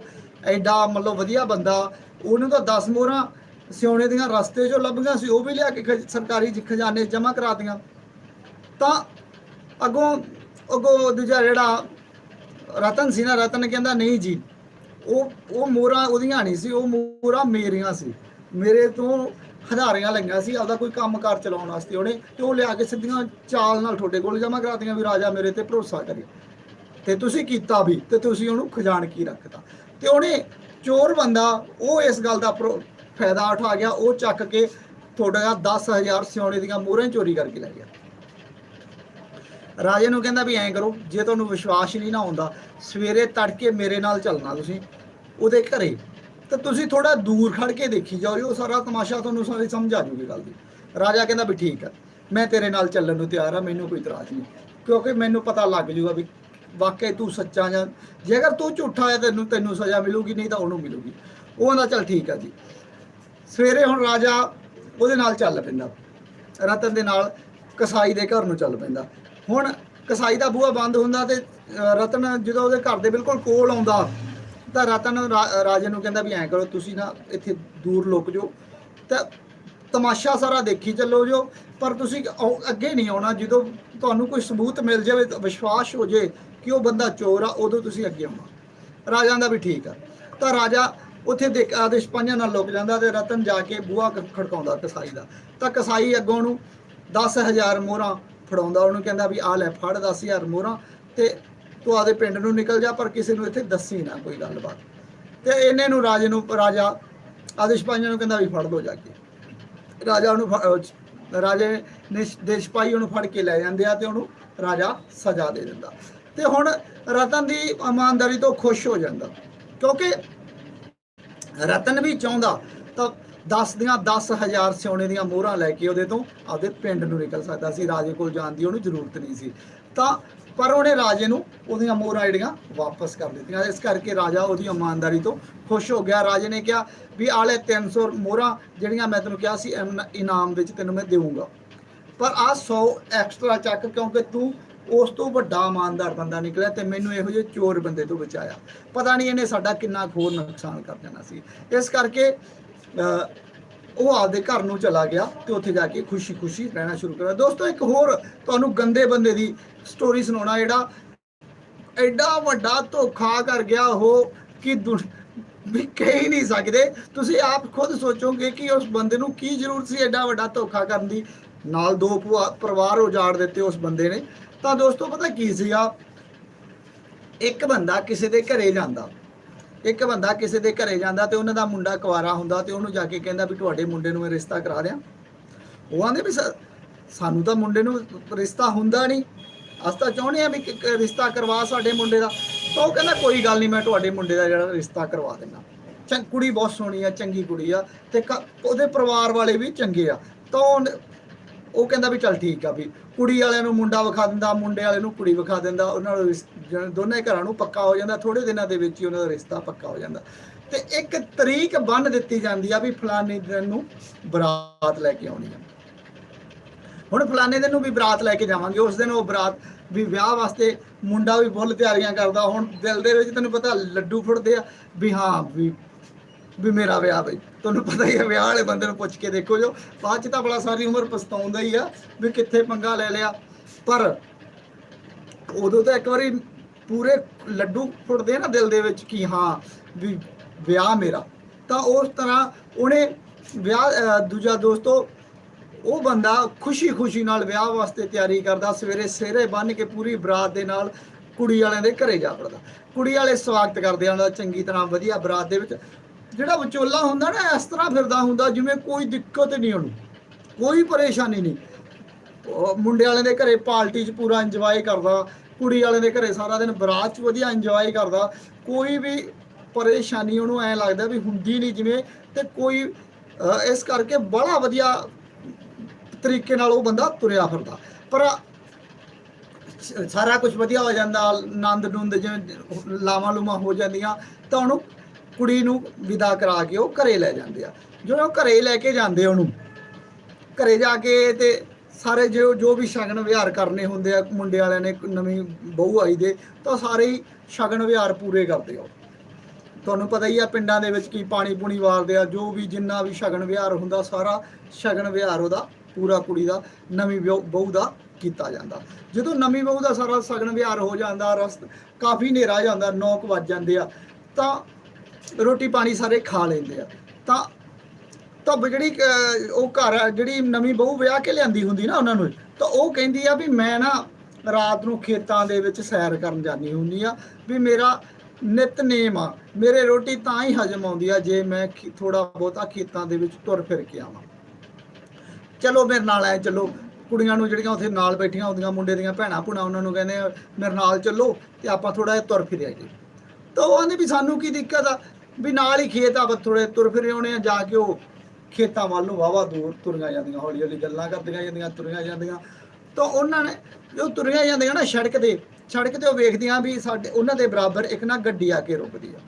Speaker 1: ਐਡਾ ਮਤਲਬ ਵਧੀਆ ਬੰਦਾ। ਉਹਨੂੰ ਤਾਂ 10 ਮੋਹਰਾਂ ਸਿਉਣੇ ਦੀਆਂ ਰਸਤੇ 'ਚੋਂ ਲੱਭੀਆਂ ਸੀ, ਉਹ ਵੀ ਲਿਆ ਕੇ ਖਜ਼- ਸਰਕਾਰੀ ਖਜ਼ਾਨੇ 'ਚ ਜਮ੍ਹਾਂ ਕਰਾ ਦਿੱਤੀਆਂ। ਤਾਂ ਅੱਗੋਂ ਅੱਗੋਂ ਦੂਜਾ ਜਿਹੜਾ ਰਤਨ ਸੀ ਨਾ, ਰਤਨ ਕਹਿੰਦਾ, ਨਹੀਂ ਜੀ ਉਹ ਉਹ ਮੋਹਰਾਂ ਉਹਦੀਆਂ ਨਹੀਂ ਸੀ, ਉਹ ਮੋਹਰਾਂ ਮੇਰੀਆਂ ਸੀ। ਮੇਰੇ ਤੋਂ ਹਜ਼ਾਰੀਆਂ ਲਈਆਂ ਸੀ ਆਪਦਾ ਕੋਈ ਕੰਮਕਾਰ ਚਲਾਉਣ ਵਾਸਤੇ। ਉਹਨੇ ਤੇ ਉਹ ਲਿਆ ਕੇ ਸਿੱਧੀਆਂ ਚਾਲ ਨਾਲ ਤੁਹਾਡੇ ਕੋਲ ਜਮ੍ਹਾਂ ਕਰਾਤੀਆਂ ਵੀ ਰਾਜਾ ਮੇਰੇ ਤੇ ਭਰੋਸਾ ਕਰੇ। ਤੇ ਤੁਸੀਂ ਕੀਤਾ ਵੀ, ਤੇ ਤੁਸੀਂ ਉਹਨੂੰ ਖਜਾਨ ਕੀ ਰੱਖਤਾ? ਤੇ ਉਹਨੇ ਚੋਰ ਬੰਦਾ, ਉਹ ਇਸ ਗੱਲ ਦਾ ਪ੍ਰੋ- ਫਾਇਦਾ ਉਠਾ ਗਿਆ, ਉਹ ਚੱਕ ਕੇ ਤੁਹਾਡਾ 10000 ਸਿਉਣੇ ਦੀਆਂ ਮੋਹਰਾਂ ਚੋਰੀ ਕਰਕੇ ਲੈ ਗਿਆ। ਰਾਜੇ ਨੂੰ ਕਹਿੰਦਾ ਵੀ ਐਂ ਕਰੋ, ਜੇ ਤੁਹਾਨੂੰ ਵਿਸ਼ਵਾਸ ਨਹੀਂ ਨਾ ਆਉਂਦਾ, ਸਵੇਰੇ ਤੜਕੇ ਮੇਰੇ ਨਾਲ ਚੱਲਣਾ ਤੁਸੀਂ। ਉਹਦੇ ਘਰੇ। ਤਾਂ ਤੁਸੀਂ ਥੋੜਾ ਦੂਰ ਖੜ ਕੇ ਦੇਖੀ ਜਾਓ ਉਹ ਸਾਰਾ ਤਮਾਸ਼ਾ ਤੁਹਾਨੂੰ ਸਾਰੀ ਸਮਝ ਆ ਜੂਗੀ ਗੱਲ ਦੀ। ਰਾਜਾ ਕਹਿੰਦਾ ਵੀ ਠੀਕ ਹੈ ਮੈਂ ਤੇਰੇ ਨਾਲ ਚੱਲਣ ਨੂੰ ਤਿਆਰ ਆ, ਮੈਨੂੰ ਕੋਈ ਇਤਰਾਜ਼ ਨਹੀਂ। ਕਿਉਂਕਿ ਮੈਨੂੰ ਪਤਾ ਲੱਗ ਜੂਗਾ ਵੀ ਵਾਕਈ ਤੂੰ ਸੱਚਾ ਜਾਂ, ਜੇਕਰ ਤੂੰ ਝੂਠਾ ਹੈ, ਤੈਨੂੰ ਤੈਨੂੰ ਸਜ਼ਾ ਮਿਲੂਗੀ, ਨਹੀਂ ਤਾਂ ਉਹਨੂੰ ਮਿਲੂਗੀ। ਉਹ ਕਹਿੰਦਾ, ਚੱਲ ਠੀਕ ਆ ਜੀ। ਸਵੇਰੇ ਹੁਣ ਰਾਜਾ ਉਹਦੇ ਨਾਲ ਚੱਲ ਪੈਂਦਾ। ਰਤਨ ਦੇ ਨਾਲ ਕਸਾਈ ਦੇ ਘਰ ਨੂੰ ਚੱਲ ਪੈਂਦਾ। ਹੁਣ ਕਸਾਈ ਦਾ ਬੂਹਾ ਬੰਦ ਹੁੰਦਾ ਤੇ ਰਤਨ ਜਦੋਂ ਉਹਦੇ ਘਰ ਦੇ ਬਿਲਕੁਲ ਕੋਲ ਆਉਂਦਾ ਤਾਂ ਰਤਨ ਰਾਜੇ ਨੂੰ ਕਹਿੰਦਾ ਵੀ ਐਂ ਕਰੋ, ਤੁਸੀਂ ਨਾ ਇੱਥੇ ਦੂਰ ਲੁਕ ਜਾਓ। ਤਾਂ ਤਮਾਸ਼ਾ ਸਾਰਾ ਦੇਖੀ ਚੱਲੋ ਜੋ, ਪਰ ਤੁਸੀਂ ਅੱਗੇ ਨਹੀਂ ਆਉਣਾ, ਜਦੋਂ ਤੁਹਾਨੂੰ ਕੋਈ ਸਬੂਤ ਮਿਲ ਜਾਵੇ ਵਿਸ਼ਵਾਸ ਹੋ ਜੇ ਕਿ ਉਹ ਬੰਦਾ ਚੋਰ ਆ, ਉਦੋਂ ਤੁਸੀਂ ਅੱਗੇ ਆਉਣਾ। ਰਾਜਾ ਦਾ ਵੀ ਠੀਕ ਆ। ਤਾਂ ਰਾਜਾ ਉੱਥੇ ਦੇ ਆਦੇਸ਼ ਪੰਜਾਂ ਨਾਲ ਲੁਕ ਜਾਂਦਾ ਤੇ ਰਤਨ ਜਾ ਕੇ ਬੂਹਾ ਖੜਕਾਉਂਦਾ ਕਸਾਈ ਦਾ। ਤਾਂ ਕਸਾਈ ਅੱਗੋਂ ਨੂੰ 10000 ਮੋਹਰਾਂ ਫੜਾਉਂਦਾ, ਉਹਨੂੰ ਕਹਿੰਦਾ ਵੀ ਆ ਲੈ, ਫੜ 10000 ਮੋਹਰਾਂ ਤੇ ਤੂੰ ਆਦੇ ਪਿੰਡ ਨੂੰ ਨਿਕਲ ਜਾ, ਪਰ ਕਿਸੇ ਨੂੰ ਇੱਥੇ ਦੱਸੀ ਨਾ ਕੋਈ ਗੱਲਬਾਤ। ਤੇ ਇਹਨੇ ਨੂੰ ਰਾਜੇ ਨੂੰ, ਰਾਜਾ ਆਦੇਸ਼ ਪੰਜਾਂ ਨੂੰ ਕਹਿੰਦਾ ਵੀ ਫੜ ਲਓ ਜਾ ਕੇ। ਰਾਜਾ ਉਹਨੂੰ ਰਾਜੇ ਨੇ ਦੇ ਸਿਪਾਹੀ ਉਹਨੂੰ ਫੜ ਕੇ ਲੈ ਜਾਂਦੇ ਆ ਤੇ ਉਹਨੂੰ ਰਾਜਾ ਸਜ਼ਾ ਦੇ ਦਿੰਦਾ। ਤੇ ਹੁਣ ਰਤਨ ਦੀ ਇਮਾਨਦਾਰੀ ਤੋਂ ਖੁਸ਼ ਹੋ ਜਾਂਦਾ। ਕਿਉਂਕਿ ਰਤਨ ਵੀ ਚਾਹੁੰਦਾ ਤਾਂ 10 ਦੀਆਂ 10000 ਸਿਉਣੇ ਦੀਆਂ ਮੋਹਰਾਂ ਲੈ ਕੇ ਉਹਦੇ ਤੋਂ ਆਪਦੇ ਪਿੰਡ ਨੂੰ ਨਿਕਲ ਸਕਦਾ ਸੀ। ਰਾਜੇ ਕੋਲ ਜਾਣ ਦੀ ਉਹਨੂੰ ਜ਼ਰੂਰਤ ਨਹੀਂ ਸੀ। ਤਾਂ ਪਰ ਉਹਨੇ ਰਾਜੇ ਨੂੰ ਉਹਦੀਆਂ ਮੋਹਰਾਂ ਜਿਹੜੀਆਂ ਵਾਪਸ ਕਰ ਦਿੱਤੀਆਂ। ਇਸ ਕਰਕੇ ਰਾਜਾ ਉਹਦੀ ਇਮਾਨਦਾਰੀ ਤੋਂ ਖੁਸ਼ ਹੋ ਗਿਆ। ਰਾਜੇ ਨੇ ਕਿਹਾ ਵੀ ਆਲੇ 300 ਮੋਹਰਾਂ ਜਿਹੜੀਆਂ ਮੈਂ ਤੈਨੂੰ ਕਿਹਾ ਸੀ ਇਮ- ਇਨਾਮ ਵਿੱਚ ਤੈਨੂੰ ਮੈਂ ਦੇਵਾਂਗਾ ਪਰ ਆ 100 ਐਕਸਟਰਾ ਚੱਕ ਕਿਉਂਕਿ ਤੂੰ ਉਸ ਤੋਂ ਵੱਡਾ ਇਮਾਨਦਾਰ ਬੰਦਾ ਨਿਕਲਿਆ ਤੇ ਮੈਨੂੰ ਇਹੋ ਜਿਹੇ ਚੋਰ ਬੰਦੇ ਤੋਂ ਬਚਾਇਆ। ਪਤਾ ਨਹੀਂ ਇਹਨੇ ਸਾਡਾ ਕਿੰਨਾ ਖੋਰ ਨੁਕਸਾਨ ਕਰ ਦੇਣਾ ਸੀ। ਇਸ ਕਰਕੇ ਉਹ ਆਪਦੇ ਘਰ ਨੂੰ ਚਲਾ ਗਿਆ ਤੇ ਉੱਥੇ ਜਾ ਕੇ ਖੁਸ਼ੀ-ਖੁਸ਼ੀ ਰਹਿਣਾ ਸ਼ੁਰੂ ਕਰਿਆ। ਦੋਸਤੋ, ਇੱਕ ਹੋਰ ਤੁਹਾਨੂੰ ਗੰਦੇ ਬੰਦੇ ਦੀ ਸਟੋਰੀ ਸੁਣਾਉਣਾ ਜਿਹੜਾ ਐਡਾ ਵੱਡਾ ਧੋਖਾ ਕਰ ਗਿਆ ਉਹ ਕਿ ਵੀ ਕਹਿ ਨਹੀਂ ਸਕਦੇ। ਤੁਸੀਂ ਆਪ ਖੁਦ ਸੋਚੋਗੇ ਕਿ ਉਸ ਬੰਦੇ ਨੂੰ ਕੀ ਜ਼ਰੂਰਤ ਸੀ ਐਡਾ ਵੱਡਾ ਧੋਖਾ ਕਰਨ ਦੀ? ਨਾਲ ਦੋ ਪਰਿਵਾਰ ਉਜਾੜ ਦਿੱਤੇ ਉਸ ਬੰਦੇ ਨੇ। ਤਾਂ ਦੋਸਤੋ, ਪਤਾ ਕੀ ਸੀਗਾ? ਇੱਕ ਬੰਦਾ ਕਿਸੇ ਦੇ ਘਰੇ ਜਾਂਦਾ। ਇੱਕ ਬੰਦਾ ਕਿਸੇ ਦੇ ਘਰੇ ਜਾਂਦਾ ਤੇ ਉਹਨਾਂ ਦਾ ਮੁੰਡਾ ਕੁਆਰਾ ਹੁੰਦਾ ਤੇ ਉਹਨੂੰ ਜਾ ਕੇ ਕਹਿੰਦਾ ਵੀ ਤੁਹਾਡੇ ਮੁੰਡੇ ਨੂੰ ਮੈਂ ਰਿਸ਼ਤਾ ਕਰਾ ਦਿਆਂ। ਉਹ ਆਂਦੇ ਵੀ ਸ- ਸਾਨੂੰ ਤਾਂ ਮੁੰਡੇ ਨੂੰ ਰਿਸ਼ਤਾ ਹੁੰਦਾ ਨਹੀਂ। ਅਸੀਂ ਤਾਂ ਚਾਹੁੰਦੇ ਆ ਵੀ ਰਿਸ਼ਤਾ ਕਰਵਾ ਸਾਡੇ ਮੁੰਡੇ ਦਾ। ਤਾਂ ਉਹ ਕਹਿੰਦਾ ਕੋਈ ਗੱਲ ਨਹੀਂ, ਮੈਂ ਤੁਹਾਡੇ ਮੁੰਡੇ ਦਾ ਜਿਹੜਾ ਰਿਸ਼ਤਾ ਕਰਵਾ ਦਿੰਦਾ। ਚੰ, ਕੁੜੀ ਬਹੁਤ ਸੋਹਣੀ ਆ, ਚੰਗੀ ਕੁੜੀ ਆ ਤੇ ਕ- ਉਹਦੇ ਪਰਿਵਾਰ ਵਾਲੇ ਵੀ ਚੰਗੇ ਆ। ਤਾਂ ਉਹ ਕਹਿੰਦਾ ਵੀ ਚੱਲ ਠੀਕ ਆ ਵੀ ਕੁੜੀ ਵਾਲਿਆਂ ਨੂੰ ਮੁੰਡਾ ਵਿਖਾ ਦਿੰਦਾ, ਮੁੰਡੇ ਵਾਲੇ ਨੂੰ ਕੁੜੀ ਵਿਖਾ ਦਿੰਦਾ, ਉਹਨਾਂ ਨੂੰ ਰਿਸ- ਦੋਨੇ ਘਰਾਂ ਨੂੰ ਪੱਕਾ ਹੋ ਜਾਂਦਾ ਥੋੜੇ ਦਿਨਾਂ ਦੇ ਵਿੱਚ ਹੀ ਉਹਨਾਂ ਦਾ ਰਿਸ਼ਤਾ ਪੱਕਾ ਹੋ ਜਾਂਦਾ। ਤੇ ਇੱਕ ਤਰੀਕ ਬੰਨ ਦਿੱਤੀ ਜਾਂਦੀ ਆ ਵੀ ਫਲਾਣੇ ਦਿਨ ਨੂੰ ਬਰਾਤ ਲੈ ਕੇ ਆਉਣੀ ਆ। ਹੁਣ ਫਲਾਣੇ ਦਿਨ ਨੂੰ ਵੀ ਬਰਾਤ ਲੈ ਕੇ ਜਾਵਾਂਗੇ, ਉਸ ਦਿਨ ਉਹ ਬਰਾਤ ਵੀ ਵਿਆਹ ਵਾਸਤੇ ਮੁੰਡਾ ਵੀ ਫੁੱਲ ਤਿਆਰੀਆਂ ਕਰਦਾ, ਹੁਣ ਦਿਲ ਦੇ ਵਿੱਚ ਤੈਨੂੰ ਪਤਾ ਲੱਡੂ ਫੁੱਟਦੇ ਆ, ਵੀ ਹਾਂ, ਵੀ ਵੀ ਮੇਰਾ ਵਿਆਹ ਬਈ ਤੁਹਾਨੂੰ ਪਤਾ ਹੀ ਹੈ ਵਿਆਹ ਵਾਲੇ ਬੰਦੇ ਨੂੰ ਪੁੱਛ ਕੇ ਦੇਖੋ ਜੋ, ਬਾਅਦ ਚ ਤਾਂ ਬੜਾ ਸਾਰੀ ਉਮਰ ਪਛਤਾਉਂਦਾ ਹੀ ਆ, ਵੀ ਕਿੱਥੇ ਪੰਗਾ ਲੈ ਲਿਆ। ਪਰ ਉਦੋਂ ਤਾਂ ਇੱਕ ਵਾਰੀ ਪੂਰੇ ਲੱਡੂ ਫੁੱਟਦੇ ਨਾ ਦਿਲ ਦੇ ਵਿੱਚ ਕਿ ਹਾਂ ਵੀ ਵਿਆਹ ਮੇਰਾ। ਤਾਂ ਉਸ ਤਰ੍ਹਾਂ ਉਹਨੇ ਵਿਆਹ ਦੂਜਾ ਦੋਸਤੋ ਉਹ ਬੰਦਾ ਖੁਸ਼ੀ-ਖੁਸ਼ੀ ਨਾਲ ਵਿਆਹ ਵਾਸਤੇ ਤਿਆਰੀ ਕਰਦਾ, ਸਵੇਰੇ ਸਿਹਰੇ ਬੰਨ ਕੇ ਪੂਰੀ ਬਰਾਤ ਦੇ ਨਾਲ ਕੁੜੀ ਵਾਲਿਆਂ ਦੇ ਘਰੇ ਜਾ ਵੜਦਾ। ਕੁੜੀ ਵਾਲੇ ਸਵਾਗਤ ਕਰਦੇ ਉਹਨਾਂ ਦਾ ਚੰਗੀ ਤਰ੍ਹਾਂ ਵਧੀਆ ਬਰਾਤ ਦੇ ਵਿੱਚ। ਜਿਹੜਾ ਵਿਚੋਲਾ ਹੁੰਦਾ ਨਾ, ਇਸ ਤਰ੍ਹਾਂ ਫਿਰਦਾ ਹੁੰਦਾ ਜਿਵੇਂ ਕੋਈ ਦਿੱਕਤ ਨਹੀਂ ਉਹਨੂੰ, ਕੋਈ ਪਰੇਸ਼ਾਨੀ ਨਹੀਂ। ਮੁੰਡੇ ਵਾਲਿਆਂ ਦੇ ਘਰੇ ਪਾਰਟੀ 'ਚ ਪੂਰਾ ਇੰਜੋਏ ਕਰਦਾ ਕੁੜੀ ਵਾਲਿਆਂ ਦੇ ਘਰੇ ਸਾਰਾ ਦਿਨ ਬਰਾਤ 'ਚ ਵਧੀਆ ਇੰਜੋਏ ਕਰਦਾ। ਕੋਈ ਵੀ ਪਰੇਸ਼ਾਨੀ ਉਹਨੂੰ ਐ ਲੱਗਦਾ ਵੀ ਹੁੰਦੀ ਨਹੀਂ ਜਿਵੇਂ ਤੇ ਕੋਈ ਇਸ ਕਰਕੇ ਬੜਾ ਵਧੀਆ ਤਰੀਕੇ ਨਾਲ ਉਹ ਬੰਦਾ ਤੁਰਿਆ ਫਿਰਦਾ। ਪਰ ਸਾਰਾ ਕੁਝ ਵਧੀਆ ਹੋ ਜਾਂਦਾ, ਆਨੰਦ ਨੂੰਦ ਜਿਵੇਂ ਲਾਵਾਂ ਲੂਮਾਂ ਹੋ ਜਾਂਦੀਆਂ, ਤਾਂ ਉਹਨੂੰ ਕੁੜੀ ਨੂੰ ਵਿਦਾ ਕਰਾ ਕੇ ਉਹ ਘਰੇ ਲੈ ਜਾਂਦੇ ਆ। ਜਦੋਂ ਉਹ ਘਰੇ ਲੈ ਕੇ ਜਾਂਦੇ ਉਹਨੂੰ, ਘਰੇ ਜਾ ਕੇ ਤੇ ਸਾਰੇ ਜੋ ਜੋ ਵੀ ਸ਼ਗਨ ਵਿਹਾਰ ਕਰਨੇ ਹੁੰਦੇ ਆ, ਮੁੰਡੇ ਵਾਲਿਆਂ ਨੇ ਨਵੀਂ ਬਹੂ ਆਈ ਦੇ, ਤਾਂ ਸਾਰੇ ਹੀ ਸ਼ਗਨ ਵਿਹਾਰ ਪੂਰੇ ਕਰਦੇ ਆ ਤੁਹਾਨੂੰ ਪਤਾ ਹੀ ਆ ਪਿੰਡਾਂ ਦੇ ਵਿੱਚ ਕੀ ਪਾਣੀ ਪੂਣੀ ਵਾਰਦੇ ਆ, ਜੋ ਵੀ ਜਿੰਨਾ ਵੀ ਸ਼ਗਨ ਵਿਹਾਰ ਹੁੰਦਾ, ਸਾਰਾ ਸ਼ਗਨ ਵਿਹਾਰ ਉਹਦਾ, ਪੂਰਾ ਕੁੜੀ ਦਾ, ਨਵੀਂ ਵਿਆਹ- ਬਹੂ ਦਾ ਕੀਤਾ ਜਾਂਦਾ। ਜਦੋਂ ਨਵੀਂ ਬਹੂ ਦਾ ਸਾਰਾ ਸ਼ਗਨ ਵਿਹਾਰ ਹੋ ਜਾਂਦਾ, ਰਸਤ ਕਾਫੀ ਹਨੇਰਾ ਜਾਂਦਾ 9 ਵੱਜ ਜਾਂਦੇ ਆ, ਤਾਂ ਰੋਟੀ ਪਾਣੀ ਸਾਰੇ ਖਾ ਲੈਂਦੇ ਆ। ਤਾਂ ਤਾਂ ਜਿਹੜੀ ਉਹ ਘਰ ਜਿਹੜੀ ਨਵੀਂ ਬਹੂ ਵਿਆਹ ਕੇ ਲਿਆਂਦੀ ਹੁੰਦੀ ਨਾ ਉਹਨਾਂ ਨੂੰ, ਤਾਂ ਉਹ ਕਹਿੰਦੀ ਆ ਵੀ ਮੈਂ ਨਾ ਰਾਤ ਨੂੰ ਖੇਤਾਂ ਦੇ ਵਿੱਚ ਸੈਰ ਕਰਨ ਜਾਂਦੀ ਹੁੰਦੀ ਆ, ਵੀ ਮੇਰਾ ਨਿਤਨੇਮ ਆ, ਮੇਰੇ ਰੋਟੀ ਤਾਂ ਹੀ ਹਜਮ ਆਉਂਦੀ ਆ ਜੇ ਮੈਂ ਥੋੜਾ ਬਹੁਤਾ ਖੇਤਾਂ ਦੇ ਵਿੱਚ ਤੁਰ ਫਿਰ ਕੇ ਆਵਾਂ। ਚਲੋ ਮੇਰੇ ਨਾਲ ਐ ਚਲੋ, ਕੁੜੀਆਂ ਨੂੰ ਜਿਹੜੀਆਂ ਉੱਥੇ ਨਾਲ ਬੈਠੀਆਂ ਹੁੰਦੀਆਂ, ਮੁੰਡੇ ਦੀਆਂ ਭੈਣਾਂ ਭੁਣਾ, ਉਹਨਾਂ ਨੂੰ ਕਹਿੰਦੇ ਮੇਰੇ ਨਾਲ ਚੱਲੋ ਤੇ ਆਪਾਂ ਥੋੜਾ ਜਿਹਾ ਤੁਰ ਫਿਰ ਆਈਏ। ਤਾਂ ਉਹ ਆਂਦੇ ਵੀ ਸਾਨੂੰ ਕੀ ਦਿੱਕਤ ਆ, ਵੀ ਨਾਲ ਹੀ ਖੇਤ ਆ ਥੋੜੇ ਤੁਰ ਫਿਰ ਆਉਣੇ ਆ, ਜਾ ਕੇ ਉਹ ਖੇਤਾਂ ਵੱਲ ਨੂੰ ਵਾਵਾ ਦੂਰ ਤੁਰੀਆਂ ਜਾਂਦੀਆਂ, ਹੌਲੀ ਹੌਲੀ ਗੱਲਾਂ ਕਰਦੀਆਂ ਜਾਂਦੀਆਂ, ਤੁਰੀਆਂ ਜਾਂਦੀਆਂ। ਤਾਂ ਉਹਨਾਂ ਨੇ ਜੋ ਤੁਰੀਆਂ ਜਾਂਦੀਆਂ ਨਾ ਸੜਕ ਤੇ ਸੜਕ ਤੇ ਉਹ ਵੇਖਦੀਆਂ ਵੀ ਸਾਡੇ, ਉਹਨਾਂ ਦੇ ਬਰਾਬਰ ਇੱਕ ਨਾ ਗੱਡੀ ਆ ਕੇ ਰੁਕਦੀ ਆ।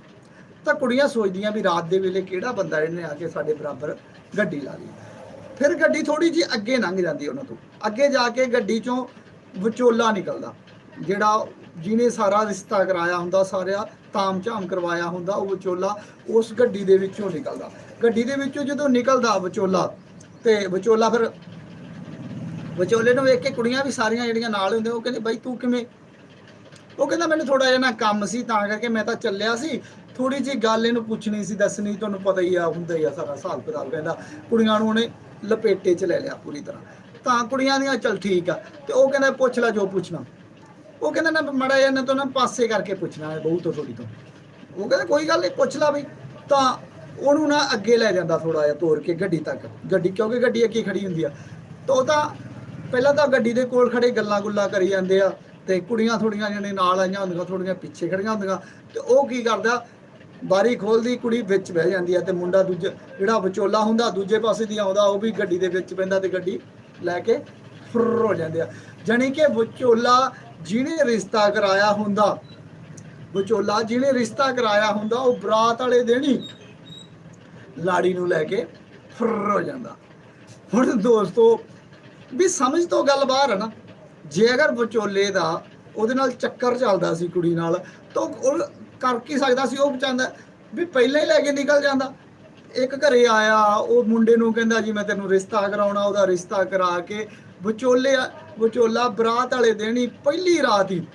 Speaker 1: ਤਾਂ ਕੁੜੀਆਂ ਸੋਚਦੀਆਂ ਵੀ ਰਾਤ ਦੇ ਵੇਲੇ ਕਿਹੜਾ ਬੰਦਾ ਇਹਨੇ ਆ ਕੇ ਸਾਡੇ ਬਰਾਬਰ ਗੱਡੀ ਲਾ ਲਈ। ਫਿਰ ਗੱਡੀ ਥੋੜੀ ਜੀ ਅੱਗੇ ਲੰਘ ਜਾਂਦੀ ਉਹਨਾਂ ਤੋਂ। ਅੱਗੇ ਜਾ ਕੇ ਗੱਡੀ ਚੋਂ ਵਿਚੋਲਾ ਨਿਕਲਦਾ। ਜਿਹੜਾ ਜਿਹਨੇ ਸਾਰਾ ਰਿਸ਼ਤਾ ਕਰਾਇਆ ਹੁੰਦਾ, ਸਾਰਿਆ ਤਾਮ ਝਾਮ ਕਰਵਾਇਆ ਹੁੰਦਾ, ਉਹ ਵਿਚੋਲਾ ਉਸ ਗੱਡੀ ਦੇ ਵਿੱਚੋਂ ਨਿਕਲਦਾ। ਗੱਡੀ ਦੇ ਵਿੱਚੋਂ ਜਦੋਂ ਨਿਕਲਦਾ ਵਿਚੋਲਾ, ਤੇ ਵਿਚੋਲਾ ਫਿਰ ਵਿਚੋਲੇ ਨੂੰ ਵੇਖ ਕੇ ਕੁੜੀਆਂ ਵੀ ਸਾਰੀਆਂ ਜਿਹੜੀਆਂ ਨਾਲ ਹੁੰਦੀਆਂ ਉਹ ਕਹਿੰਦੇ, ਬਾਈ ਤੂੰ ਕਿਵੇਂ? ਉਹ ਕਹਿੰਦਾ, ਮੈਨੂੰ ਥੋੜਾ ਜਿਹਾ ਨਾ ਕੰਮ ਸੀ, ਤਾਂ ਕਰਕੇ ਮੈਂ ਤਾਂ ਚੱਲਿਆ ਸੀ। ਥੋੜੀ ਜਿਹੀ ਗੱਲ ਇਹਨੂੰ ਪੁੱਛਣੀ ਸੀ, ਦੱਸਣੀ, ਤੁਹਾਨੂੰ ਪਤਾ ਹੀ ਆ, ਹੁੰਦਾ ਹੀ ਆ ਸਾਰਾ ਹਿਸਾਬ ਕਿਤਾਬ ਕਹਿੰਦਾ। ਕੁੜੀਆਂ ਨੂੰ ਉਹਨੇ ਲਪੇਟੇ 'ਚ ਲੈ ਲਿਆ ਪੂਰੀ ਤਰ੍ਹਾਂ। ਤਾਂ ਕੁੜੀਆਂ ਦੀਆਂ ਚੱਲ ਠੀਕ ਆ, ਤੇ ਉਹ ਕਹਿੰਦਾ, ਪੁੱਛ ਲੈ ਜੋ ਪੁੱਛਣਾ। ਉਹ ਕਹਿੰਦਾ ਨਾ ਮੜਾ ਜਿਹਾ ਨਾ ਤੋਂ ਨਾ ਪਾਸੇ ਕਰਕੇ ਪੁੱਛਣਾ ਹੈ ਬਹੁਤ ਤੋਂ ਥੋੜੀ ਤੋਂ। ਉਹ ਕਹਿੰਦਾ ਕੋਈ ਗੱਲ ਨਹੀਂ, ਪੁੱਛ ਲਾ ਬਈ। ਤਾਂ ਉਹਨੂੰ ਨਾ ਅੱਗੇ ਲੈ ਜਾਂਦਾ ਥੋੜਾ ਜਿਹਾ ਤੋਰ ਕੇ ਗੱਡੀ ਤੱਕ। ਗੱਡੀ ਕਿਉਂਕਿ ਗੱਡੀ ਅੱਗੇ ਖੜੀ ਹੁੰਦੀ ਆ। ਤਾਂ ਉਹ ਤਾਂ ਪਹਿਲਾਂ ਤਾਂ ਗੱਡੀ ਦੇ ਕੋਲ ਖੜੇ ਗੱਲਾਂ ਗੁੱਲਾਂ ਕਰੀ ਜਾਂਦੇ ਆ ਤੇ ਕੁੜੀਆਂ ਥੋੜੀਆਂ ਜਿਹਨੇ ਨਾਲ ਆਈਆਂ ਹੁੰਦੀਆਂ, ਥੋੜੀਆਂ ਪਿੱਛੇ ਖੜੀਆਂ ਹੁੰਦੀਆਂ। ਤੇ ਉਹ ਕੀ ਕਰਦਾ, ਬਾਰੀ ਖੋਲਦੀ ਕੁੜੀ ਵਿੱਚ ਬਹਿ ਜਾਂਦੀ ਆ ਤੇ ਮੁੰਡਾ ਦੂਜਾ, ਜਿਹੜਾ ਵਿਚੋਲਾ ਹੁੰਦਾ, ਦੂਜੇ ਪਾਸੇ ਦੀ ਆਉਂਦਾ, ਉਹ ਵੀ ਗੱਡੀ ਦੇ ਵਿੱਚ ਪੈਂਦਾ ਤੇ ਗੱਡੀ ਲੈ ਕੇ ਫਰ ਹੋ ਜਾਂਦੇ ਆ। ਜਾਣੀ ਕਿ ਵਿਚੋਲਾ ਜਿਹਨੇ ਰਿਸ਼ਤਾ ਕਰਾਇਆ ਹੁੰਦਾ, ਵਿਚੋਲਾ ਜਿਹਨੇ ਰਿਸ਼ਤਾ ਕਰਾਇਆ ਹੁੰਦਾ, ਉਹ ਬਰਾਤ ਵਾਲੇ ਦਿਨ ਹੀ ਲਾੜੀ ਨੂੰ ਲੈ ਕੇ ਫੁਰ ਹੋ ਜਾਂਦਾ। ਹੁਣ ਦੋਸਤੋ, ਵੀ ਸਮਝ ਤੋਂ ਗੱਲ ਬਾਹਰ ਹੈ ਨਾ, ਜੇ ਅਗਰ ਵਿਚੋਲੇ ਦਾ ਉਹਦੇ ਨਾਲ ਚੱਕਰ ਚੱਲਦਾ ਸੀ ਕੁੜੀ ਨਾਲ, ਤਾਂ ਉਹ ਕਰ ਕੀ ਸਕਦਾ ਸੀ, ਉਹ ਚਾਹੁੰਦਾ ਵੀ ਪਹਿਲਾਂ ਹੀ ਲੈ ਕੇ ਨਿਕਲ ਜਾਂਦਾ। ਇੱਕ ਘਰੇ ਆਇਆ, ਉਹ ਮੁੰਡੇ ਨੂੰ ਕਹਿੰਦਾ, ਜੀ, ਮੈਂ ਤੈਨੂੰ ਰਿਸ਼ਤਾ ਕਰਾਉਣਾ, ਉਹਦਾ ਰਿਸ਼ਤਾ ਕਰਾ ਕੇ। ਵਿਚੋਲੇ ਵਿਚੋਲਾ ਬਰਾਤ ਵਾਲੇ ਦਿਨ ਹੀ ਪਹਿਲੀ ਰਾਤ ਹੀ।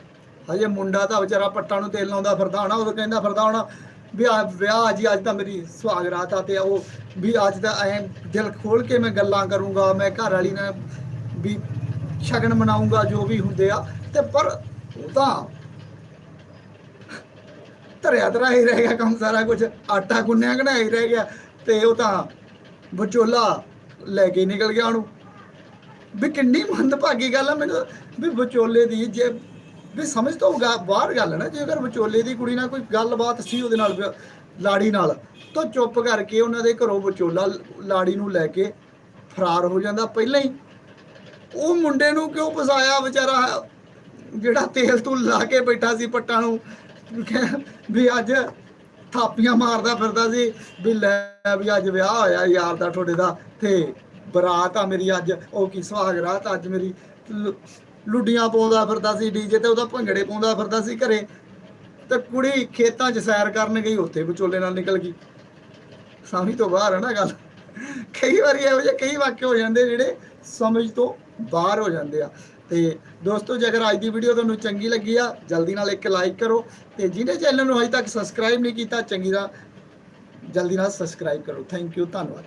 Speaker 1: ਹਜੇ ਮੁੰਡਾ ਤਾਂ ਵਿਚਾਰਾ ਪੱਟਾਂ ਨੂੰ ਤੇਲ ਲਾਉਂਦਾ ਫਿਰਦਾ ਹੋਣਾ, ਉਹ ਕਹਿੰਦਾ ਫਿਰਦਾ ਹੋਣਾ, ਵੀ ਆ ਵਿਆਹ ਜੀ, ਅੱਜ ਤਾਂ ਮੇਰੀ ਸੁਹਾਗ ਰਾਤ ਆ ਤੇ ਉਹ ਵੀ ਅੱਜ ਤਾਂ ਐ ਦਿਲ ਖੋਲ ਕੇ ਮੈਂ ਗੱਲਾਂ ਕਰੂੰਗਾ, ਮੈਂ ਘਰ ਵਾਲੀ ਨਾਲ ਵੀ ਸ਼ਗਨ ਮਨਾਉਂਗਾ ਜੋ ਵੀ ਹੁੰਦੇ ਆ। ਤੇ ਪਰ ਉਹ ਤਾਂ ਧਰਿਆ ਧਰਾ ਹੀ ਰਹਿ ਗਿਆ ਕੰਮ ਸਾਰਾ ਕੁਝ ਆਟਾ ਗੁੰਨਿਆ ਘਣਾ ਹੀ ਰਹਿ ਗਿਆ ਤੇ ਉਹ ਤਾਂ ਵਿਚੋਲਾ ਲੈ ਕੇ ਨਿਕਲ ਗਿਆ ਉਹਨੂੰ। ਵੀ ਕਿੰਨੀ ਮੰਦਭਾਗੀ ਗੱਲ ਆ, ਮੈਨੂੰ ਵੀ ਵਿਚੋਲੇ ਦੀ ਜੇ ਵੀ ਸਮਝ ਤੋਂ ਬਾਹਰ ਗੱਲ ਨਾ, ਜੇ ਅਗਰ ਵਿਚੋਲੇ ਦੀ ਕੁੜੀ ਨਾਲ ਕੋਈ ਗੱਲਬਾਤ ਸੀ ਉਹਦੇ ਨਾਲ, ਲਾੜੀ ਨਾਲ, ਤਾਂ ਚੁੱਪ ਕਰਕੇ ਉਹਨਾਂ ਦੇ ਘਰੋਂ ਵਿਚੋਲਾ ਲਾੜੀ ਨੂੰ ਲੈ ਕੇ ਫਰਾਰ ਹੋ ਜਾਂਦਾ ਪਹਿਲਾਂ ਹੀ। ਉਹ ਮੁੰਡੇ ਨੂੰ ਕਿਉਂ ਫਸਾਇਆ ਵਿਚਾਰਾ? ਜਿਹੜਾ ਤੇਲ ਤੂਲ ਲਾ ਕੇ ਬੈਠਾ ਸੀ ਪੱਟਾਂ ਨੂੰ, ਕਹਿ- ਵੀ ਅੱਜ ਥਾਪੀਆਂ ਮਾਰਦਾ ਫਿਰਦਾ ਸੀ, ਵੀ ਲੈ ਵੀ ਅੱਜ ਵਿਆਹ ਹੋਇਆ ਯਾਰ ਦਾ, ਤੁਹਾਡੇ ਦਾ, ਤੇ ਬਰਾਤ ਆ ਮੇਰੀ ਅੱਜ, ਉਹ ਕੀ ਸੁਹਾਗ ਰਾਤ ਅੱਜ ਮੇਰੀ। ਲੁ- ਲੁੱਡੀਆਂ ਪਾਉਂਦਾ ਫਿਰਦਾ ਸੀ ਡੀਜੇ ਤੇ, ਉਹਦਾ ਭੰਗੜੇ ਪਾਉਂਦਾ ਫਿਰਦਾ ਸੀ ਘਰੇ। ਤੇ ਕੁੜੀ ਖੇਤਾਂ 'ਚ ਸੈਰ ਕਰਨ ਗਈ, ਉੱਥੇ ਵਿਚੋਲੇ ਨਾਲ ਨਿਕਲ ਗਈ। ਸਮਝ ਤੋਂ ਬਾਹਰ ਹੈ ਨਾ ਗੱਲ। ਕਈ ਵਾਰੀ ਇਹੋ ਜਿਹੇ, ਕਈ ਵਾਕਿਆ ਹੋ ਜਾਂਦੇ ਜਿਹੜੇ ਸਮਝ ਤੋਂ ਬਾਹਰ ਹੋ ਜਾਂਦੇ ਆ। ਤੇ ਦੋਸਤੋ, ਜੇਕਰ ਅੱਜ ਦੀ ਵੀਡੀਓ ਤੁਹਾਨੂੰ ਚੰਗੀ ਲੱਗੀ ਆ, ਜਲਦੀ ਨਾਲ ਇੱਕ ਲਾਈਕ ਕਰੋ। ਤੇ ਜਿਹਨੇ ਚੈਨਲ ਨੂੰ ਹਜੇ ਤੱਕ ਸਬਸਕ੍ਰਾਈਬ ਨਹੀਂ ਕੀਤਾ, ਚੰਗੀ ਤਰ੍ਹਾਂ ਜਲਦੀ ਨਾਲ ਸਬਸਕ੍ਰਾਈਬ ਕਰੋ। ਥੈਂਕ ਯੂ, ਧੰਨਵਾਦ।